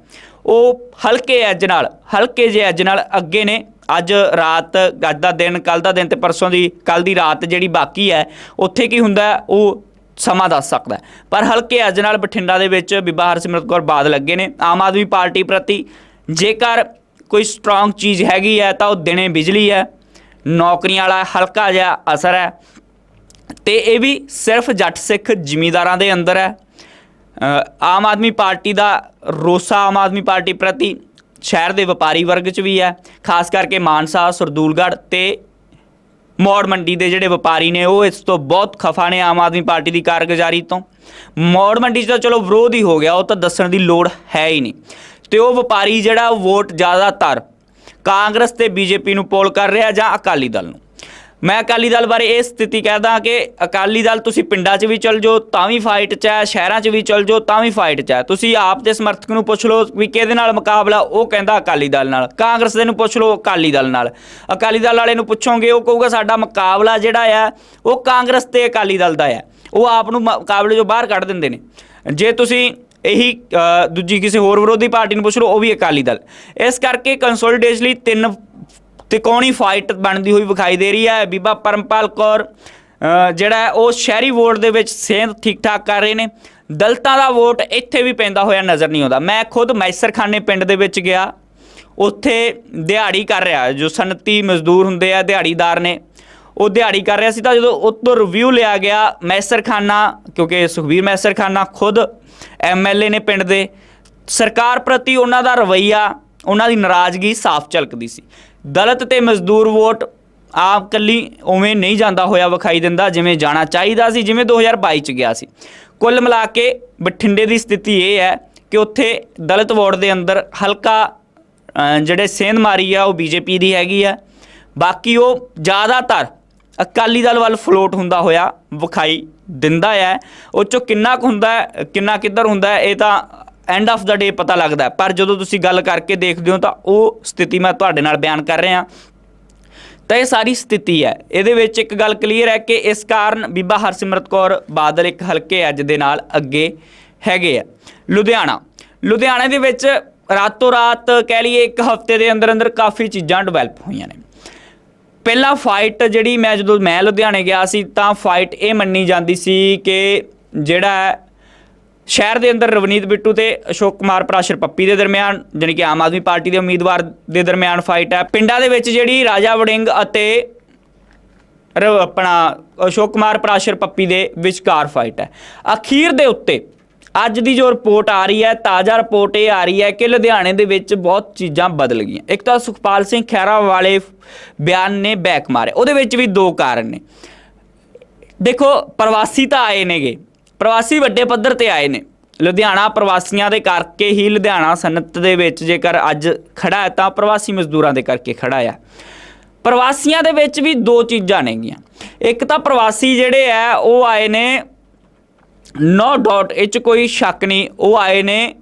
ਉਹ ਹਲਕੇ ਐਜ ਨਾਲ, ਹਲਕੇ ਜਿਹੇ ਐਜ ਨਾਲ ਅੱਗੇ ਨੇ। ਅੱਜ ਰਾਤ, ਅੱਜ ਦਾ ਦਿਨ ਕੱਲ ਦਾ ਦਿਨ ਤੇ ਪਰਸੋਂ ਦੀ ਕੱਲ ਦੀ ਰਾਤ ਜਿਹੜੀ ਬਾਕੀ ਹੈ, ਉੱਥੇ ਕੀ ਹੁੰਦਾ ਉਹ ਸਮਾਂ ਦੱਸ ਸਕਦਾ ਪਰ ਹਲਕੇ ਅੱਜ ਨਾਲ ਬਠਿੰਡਾ ਦੇ ਵਿੱਚ ਬੀਬਾ ਹਰਸਿਮਰਤ ਕੌਰ ਬਾਦਲ ਲੱਗੇ ਨੇ। ਆਮ ਆਦਮੀ ਪਾਰਟੀ ਪ੍ਰਤੀ ਜੇਕਰ ਕੋਈ ਸਟਰੋਂਗ ਚੀਜ਼ ਹੈਗੀ ਹੈ, ਤਾਂ ਉਹ ਦਿਨੇ ਬਿਜਲੀ ਹੈ, ਨੌਕਰੀਆਂ ਵਾਲਾ ਹਲਕਾ ਜਿਹਾ ਅਸਰ ਹੈ। ਤੇ ਇਹ ਵੀ ਸਿਰਫ ਜੱਟ ਸਿੱਖ ਜ਼ਿਮੀਂਦਾਰਾਂ ਦੇ ਅੰਦਰ ਹੈ। ਆਮ ਆਦਮੀ ਪਾਰਟੀ ਦਾ ਰੋਸਾ ਆਮ ਆਦਮੀ ਪਾਰਟੀ ਪ੍ਰਤੀ ਸ਼ਹਿਰ ਦੇ ਵਪਾਰੀ ਵਰਗ 'ਚ ਵੀ ਹੈ। ਖਾਸ ਕਰਕੇ ਮਾਨਸਾ, ਸਰਦੂਲਗੜ੍ਹ ਤੇ ਮੌੜ ਮੰਡੀ ਦੇ ਜਿਹੜੇ ਵਪਾਰੀ ਨੇ, ਉਹ ਇਸ ਤੋਂ ਬਹੁਤ ਖਫਾ ਨੇ ਆਮ ਆਦਮੀ ਪਾਰਟੀ ਦੀ ਕਾਰਗੁਜ਼ਾਰੀ ਤੋਂ। ਮੌੜ ਮੰਡੀ 'ਚ ਤਾਂ ਚਲੋ ਵਿਰੋਧ ਹੀ ਹੋ ਗਿਆ, ਉਹ ਤਾਂ ਦੱਸਣ ਦੀ ਲੋੜ ਹੈ ਹੀ ਨਹੀਂ। ਤੇ ਉਹ ਵਪਾਰੀ ਜਿਹੜਾ ਵੋਟ ਜ਼ਿਆਦਾਤਰ ਕਾਂਗਰਸ ਤੇ ਬੀਜੇਪੀ ਨੂੰ ਪੋਲ ਕਰ ਰਿਹਾ ਜਾਂ ਅਕਾਲੀ ਦਲ ਨੂੰ। ਮੈਂ ਅਕਾਲੀ ਦਲ ਬਾਰੇ ਇਹ ਸਥਿਤੀ ਕਹਿਦਾ ਕਿ ਅਕਾਲੀ ਦਲ ਤੁਸੀਂ ਪਿੰਡਾਂ 'ਚ ਵੀ ਚੱਲ ਜਾਓ, ਤਾਂ ਵੀ ਫਾਈਟ 'ਚ ਹੈ, ਸ਼ਹਿਰਾਂ 'ਚ ਵੀ ਚੱਲ ਜਾਓ, ਤਾਂ ਵੀ ਫਾਈਟ 'ਚ ਹੈ। ਤੁਸੀਂ ਆਪ ਦੇ ਸਮਰਥਕ ਨੂੰ ਪੁੱਛ ਲਓ ਵੀ ਕਿਹਦੇ ਨਾਲ ਮੁਕਾਬਲਾ, ਉਹ ਕਹਿੰਦਾ ਅਕਾਲੀ ਦਲ ਨਾਲ। ਕਾਂਗਰਸ ਦੇ ਨੂੰ ਪੁੱਛ ਲਓ, ਅਕਾਲੀ ਦਲ ਨਾਲ। ਅਕਾਲੀ ਦਲ ਵਾਲੇ ਨੂੰ ਪੁੱਛੋਗੇ, ਉਹ ਕਹੂਗਾ ਸਾਡਾ ਮੁਕਾਬਲਾ ਜਿਹੜਾ ਆ, ਉਹ ਕਾਂਗਰਸ ਤੇ ਅਕਾਲੀ ਦਲ ਦਾ ਆ। ਉਹ ਆਪ ਨੂੰ ਮੁਕਾਬਲੇ 'ਚੋਂ ਬਾਹਰ ਕੱਢ ਦਿੰਦੇ ਨੇ। ਜੇ ਤੁਸੀਂ ਇਹੀ ਦੂਜੀ ਕਿਸੇ ਹੋਰ ਵਿਰੋਧੀ ਪਾਰਟੀ ਨੂੰ ਪੁੱਛ ਲਓ, ਉਹ ਵੀ ਅਕਾਲੀ ਦਲ। ਇਸ ਕਰਕੇ ਕੰਸੋਲੀਡੇਸ਼ਨ ਲਈ ਤਿੰਨ ਤਿਕੋਣੀ ਫਾਈਟ ਬਣਦੀ ਹੋਈ ਵਿਖਾਈ ਦੇ ਰਹੀ ਹੈ? ਬੀਬਾ ਪਰਮਪਾਲ ਕੌਰ ਜਿਹੜਾ ਉਹ ਸ਼ਹਿਰੀ ਵੋਟ ਦੇ ਵਿੱਚ ਸੇਂਧ ਠੀਕ ਠਾਕ ਕਰ ਰਹੇ ਨੇ। ਦਲਤਾਂ ਦਾ ਵੋਟ ਇੱਥੇ ਵੀ ਪੈਂਦਾ ਹੋਇਆ ਨਜ਼ਰ ਨਹੀਂ ਆਉਂਦਾ। ਮੈਂ ਖੁਦ ਮੈਸਰਖਾਨੇ ਪਿੰਡ ਦੇ ਵਿੱਚ ਗਿਆ। ਉੱਥੇ ਦਿਹਾੜੀ ਕਰ ਰਿਹਾ। ਜੋ ਸਨਤੀ ਮਜ਼ਦੂਰ ਹੁੰਦੇ ਆ, ਦਿਹਾੜੀਦਾਰ ਨੇ, ਉਹ ਦਿਹਾੜੀ ਕਰ ਰਿਹਾ ਸੀ। ਤਾਂ ਜਦੋਂ ਉੱਤੋਂ ਰਿਵਿਊ ਲਿਆ ਗਿਆ ਮੈਸਰਖਾਨਾ, ਕਿਉਂਕਿ ਸੁਖਬੀਰ ਮੈਸਰਖਾਨਾ ਖੁਦ ਐਮਐਲਏ ਨੇ ਪਿੰਡ ਦੇ, ਸਰਕਾਰ ਪ੍ਰਤੀ ਉਹਨਾਂ ਦਾ ਰਵਈਆ, ਉਹਨਾਂ ਦੀ ਨਾਰਾਜ਼ਗੀ ਸਾਫ਼ ਝਲਕਦੀ ਸੀ। ਦਲਿਤ ਤੇ ਮਜ਼ਦੂਰ ਵੋਟ ਆਪ ਕੱਲੀ ਉਵੇਂ ਨਹੀਂ ਜਾਂਦਾ ਹੋਇਆ ਵਿਖਾਈ ਦਿੰਦਾ ਜਿਵੇਂ ਜਾਣਾ ਚਾਹੀਦਾ ਸੀ, ਜਿਵੇਂ 2022 ਚ ਗਿਆ ਸੀ। ਕੁੱਲ ਮਿਲਾ ਕੇ ਬਠਿੰਡੇ ਦੀ ਸਥਿਤੀ ਇਹ ਹੈ ਕਿ ਉੱਥੇ ਦਲਿਤ ਵੋਟ ਦੇ ਅੰਦਰ ਹਲਕਾ ਜਿਹੜੇ ਸੇਂਧ ਮਾਰੀ ਆ, ਉਹ ਬੀਜੇਪੀ ਦੀ ਹੈਗੀ ਆ। ਬਾਕੀ ਉਹ ਜ਼ਿਆਦਾਤਰ ਅਕਾਲੀ ਦਲ ਵੱਲ ਫਲੋਟ ਹੁੰਦਾ ਹੋਇਆ ਵਿਖਾਈ ਦਿੰਦਾ ਹੈ। ਉਹ ਚੋਂ ਕਿੰਨਾ ਕੁ ਹੁੰਦਾ, ਕਿੰਨਾ ਕਿੱਧਰ ਹੁੰਦਾ ਇਹ ਤਾਂ ਐਂਡ ਆਫ ਦਾ ਡੇ ਪਤਾ ਲੱਗਦਾ ਪਰ ਜਦੋਂ ਤੁਸੀਂ ਗੱਲ ਕਰਕੇ ਦੇਖਦੇ ਹੋ ਤਾਂ ਉਹ ਸਥਿਤੀ ਮੈਂ ਤੁਹਾਡੇ ਨਾਲ ਬਿਆਨ ਕਰ ਰਿਹਾ। ਤਾਂ ਇਹ ਸਾਰੀ ਸਥਿਤੀ ਹੈ। ਇਹਦੇ ਵਿੱਚ ਇੱਕ ਗੱਲ ਕਲੀਅਰ ਹੈ ਕਿ ਇਸ ਕਾਰਨ ਬੀਬਾ ਹਰਸਿਮਰਤ ਕੌਰ ਬਾਦਲ ਇੱਕ ਹਲਕੇ ਅੱਜ ਦੇ ਨਾਲ ਅੱਗੇ ਹੈਗੇ ਆ। ਲੁਧਿਆਣਾ। ਲੁਧਿਆਣੇ ਦੇ ਵਿੱਚ ਰਾਤੋਂ ਰਾਤ ਕਹਿ ਲਈਏ ਇੱਕ ਹਫ਼ਤੇ ਦੇ ਅੰਦਰ ਅੰਦਰ ਕਾਫੀ ਚੀਜ਼ਾਂ ਡਿਵੈਲਪ ਹੋਈਆਂ ਨੇ। ਪਹਿਲਾਂ ਫਾਈਟ ਜਿਹੜੀ ਮੈਂ ਜਦੋਂ ਮੈਂ ਲੁਧਿਆਣੇ ਗਿਆ ਸੀ ਤਾਂ ਫਾਈਟ ਇਹ ਮੰਨੀ ਜਾਂਦੀ ਸੀ ਕਿ ਜਿਹੜਾ ਸ਼ਹਿਰ ਦੇ ਅੰਦਰ ਰਵਨੀਤ ਬਿੱਟੂ ਤੇ ਅਸ਼ੋਕ ਕੁਮਾਰ ਪਰਾਸ਼ਰ ਪੱਪੀ ਦੇ ਦਰਮਿਆਨ, ਜਾਣੀ ਕਿ ਆਮ ਆਦਮੀ ਪਾਰਟੀ ਦੇ ਉਮੀਦਵਾਰ ਦੇ ਦਰਮਿਆਨ ਫਾਈਟ ਹੈ। ਪਿੰਡਾਂ ਦੇ ਵਿੱਚ ਜਿਹੜੀ ਰਾਜਾ ਵੜਿੰਗ ਅਤੇ ਰ- ਆਪਣਾ ਅਸ਼ੋਕ ਕੁਮਾਰ ਪਰਾਸ਼ਰ ਪੱਪੀ ਦੇ ਵਿਚਕਾਰ ਫਾਈਟ ਹੈ। ਅਖੀਰ ਦੇ ਉੱਤੇ ਅੱਜ ਦੀ ਜੋ ਰਿਪੋਰਟ ਆ ਰਹੀ ਹੈ, ਤਾਜ਼ਾ ਰਿਪੋਰਟ ਇਹ ਆ ਰਹੀ ਹੈ ਕਿ ਲੁਧਿਆਣੇ ਦੇ ਵਿੱਚ ਬਹੁਤ ਚੀਜ਼ਾਂ ਬਦਲ ਗਈਆਂ। ਇੱਕ ਤਾਂ ਸੁਖਪਾਲ ਸਿੰਘ ਖਹਿਰਾ ਵਾਲੇ ਬਿਆਨ ਨੇ ਬੈਕ ਮਾਰੇ ਉਹਦੇ ਵਿੱਚ ਵੀ ਦੋ ਕਾਰਨ ਨੇ। ਦੇਖੋ, ਪ੍ਰਵਾਸੀ ਤਾਂ ਆਏ ਨੇਗੇ। ਪ੍ਰਵਾਸੀ ਵੱਡੇ ਪੱਧਰ ਤੇ ਆਏ ਨੇ। ਲੁਧਿਆਣਾ ਪ੍ਰਵਾਸੀਆਂ ਦੇ ਕਰਕੇ ਹੀ ਲੁਧਿਆਣਾ ਸਨਅਤ ਦੇ ਵਿੱਚ ਜੇਕਰ ਅੱਜ ਖੜਾ ਹੈ, ਤਾਂ ਪ੍ਰਵਾਸੀ ਮਜ਼ਦੂਰਾਂ ਦੇ ਕਰਕੇ ਖੜਾ ਆ। ਪ੍ਰਵਾਸੀਆਂ ਦੇ ਵਿੱਚ ਵੀ ਦੋ ਚੀਜ਼ਾਂ ਨੇਗੀਆਂ। ਇੱਕ ਤਾਂ ਪ੍ਰਵਾਸੀ ਜਿਹੜੇ ਆ, ਉਹ ਆਏ ਨੇ ਨੋ ਡਾਟ, ਇਹ 'ਚ ਕੋਈ ਸ਼ੱਕ ਨਹੀਂ, ਉਹ ਆਏ ਨੇ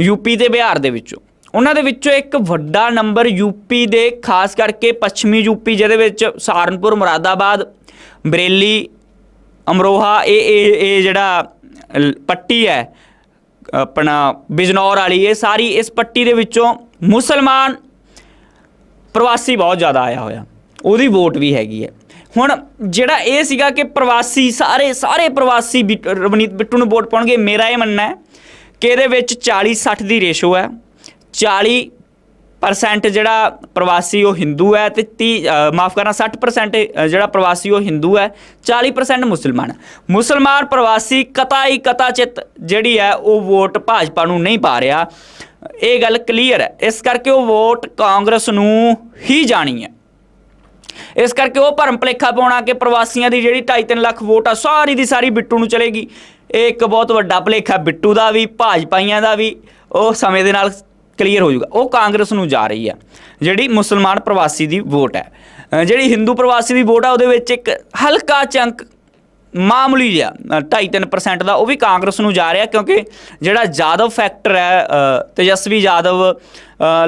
ਯੂਪੀ ਤੇ ਬਿਹਾਰ ਦੇ ਵਿੱਚੋਂ। ਉਹਨਾਂ ਦੇ ਵਿੱਚੋਂ ਇੱਕ ਵੱਡਾ ਨੰਬਰ ਯੂਪੀ ਦੇ, ਖਾਸ ਕਰਕੇ ਪੱਛਮੀ ਯੂਪੀ ਜਿਹਦੇ ਵਿੱਚ ਸਹਾਰਨਪੁਰ, ਮੁਰਾਦਾਬਾਦ, ਬਰੇਲੀ ਅਮਰੋਹਾ, ਇਹ ਇਹ ਇਹ ਜਿਹੜਾ ਪੱਟੀ ਹੈ, ਆਪਣਾ ਬਿਜਨੌਰ ਵਾਲੀ, ਇਹ ਸਾਰੀ ਇਸ ਪੱਟੀ ਦੇ ਵਿੱਚੋਂ ਮੁਸਲਮਾਨ ਪ੍ਰਵਾਸੀ ਬਹੁਤ ਜ਼ਿਆਦਾ ਆਇਆ ਹੋਇਆ। ਉਹਦੀ ਵੋਟ ਵੀ ਹੈਗੀ ਹੈ। ਹੁਣ ਜਿਹੜਾ ਇਹ ਸੀਗਾ ਕਿ ਪ੍ਰਵਾਸੀ ਸਾਰੇ ਸਾਰੇ ਪ੍ਰਵਾਸੀ ਬਿ- ਰਵਨੀਤ ਬਿੱਟੂ ਨੂੰ ਵੋਟ ਪਾਉਣਗੇ, ਮੇਰਾ ਇਹ ਮੰਨਣਾ ਹੈ ਕਿ ਇਹਦੇ ਵਿੱਚ 40 60 ਦੀ ਰੇਸ਼ੋ ਹੈ। 40 ਪਰਸੈਂਟ ਜਿਹੜਾ ਪ੍ਰਵਾਸੀ ਉਹ ਹਿੰਦੂ ਹੈ ਤੇ 30 ਮਾਫ ਕਰਨਾ 60% ਜਿਹੜਾ ਪ੍ਰਵਾਸੀ ਉਹ ਹਿੰਦੂ ਹੈ 40% ਮੁਸਲਮਾਨ। ਮੁਸਲਮਾਨ ਪ੍ਰਵਾਸੀ ਕਤਾਈ ਕਤਾਚਿਤ ਜਿਹੜੀ ਹੈ, ਉਹ ਵੋਟ ਭਾਜਪਾ ਨੂੰ ਨਹੀਂ ਪਾ ਰਿਹਾ। ਇਹ ਗੱਲ ਕਲੀਅਰ ਹੈ। ਇਸ ਕਰਕੇ ਉਹ ਵੋਟ ਕਾਂਗਰਸ ਨੂੰ ਹੀ ਜਾਣੀ ਹੈ। ਇਸ ਕਰਕੇ ਉਹ ਭਰਮ ਭਲੇਖਾ ਪਾਉਣਾ ਕਿ ਪ੍ਰਵਾਸੀਆਂ ਦੀ ਜਿਹੜੀ 2.5 ਲੱਖ ਵੋਟ ਆ, ਸਾਰੀ ਦੀ ਸਾਰੀ ਬਿੱਟੂ ਨੂੰ ਚਲੇਗੀ। ਇਹ ਇੱਕ ਬਹੁਤ ਵੱਡਾ ਭਲੇਖਾ ਬਿੱਟੂ ਦਾ ਵੀ, ਭਾਜਪਾਈਆਂ ਦਾ ਵੀ। ਉਹ ਸਮੇਂ ਦੇ ਨਾਲ ਕਲੀਅਰ ਹੋ ਜਾਊਗਾ। ਉਹ ਕਾਂਗਰਸ ਨੂੰ ਜਾ ਰਹੀ ਹੈ ਜਿਹੜੀ ਮੁਸਲਮਾਨ ਪ੍ਰਵਾਸੀ ਦੀ ਵੋਟ ਹੈ। ਜਿਹੜੀ ਹਿੰਦੂ ਪ੍ਰਵਾਸੀ ਦੀ ਵੋਟ ਆ, ਉਹਦੇ ਵਿੱਚ ਇੱਕ ਹਲਕਾ ਚੰਕ ਮਾਮੂਲੀ ਜਿਹਾ 2.5-3% ਦਾ ਉਹ ਵੀ ਕਾਂਗਰਸ ਨੂੰ ਜਾ ਰਿਹਾ, ਕਿਉਂਕਿ ਜਿਹੜਾ ਜਾਦਵ ਫੈਕਟਰ ਹੈ ਤੇਜਸਵੀ ਜਾਦਵ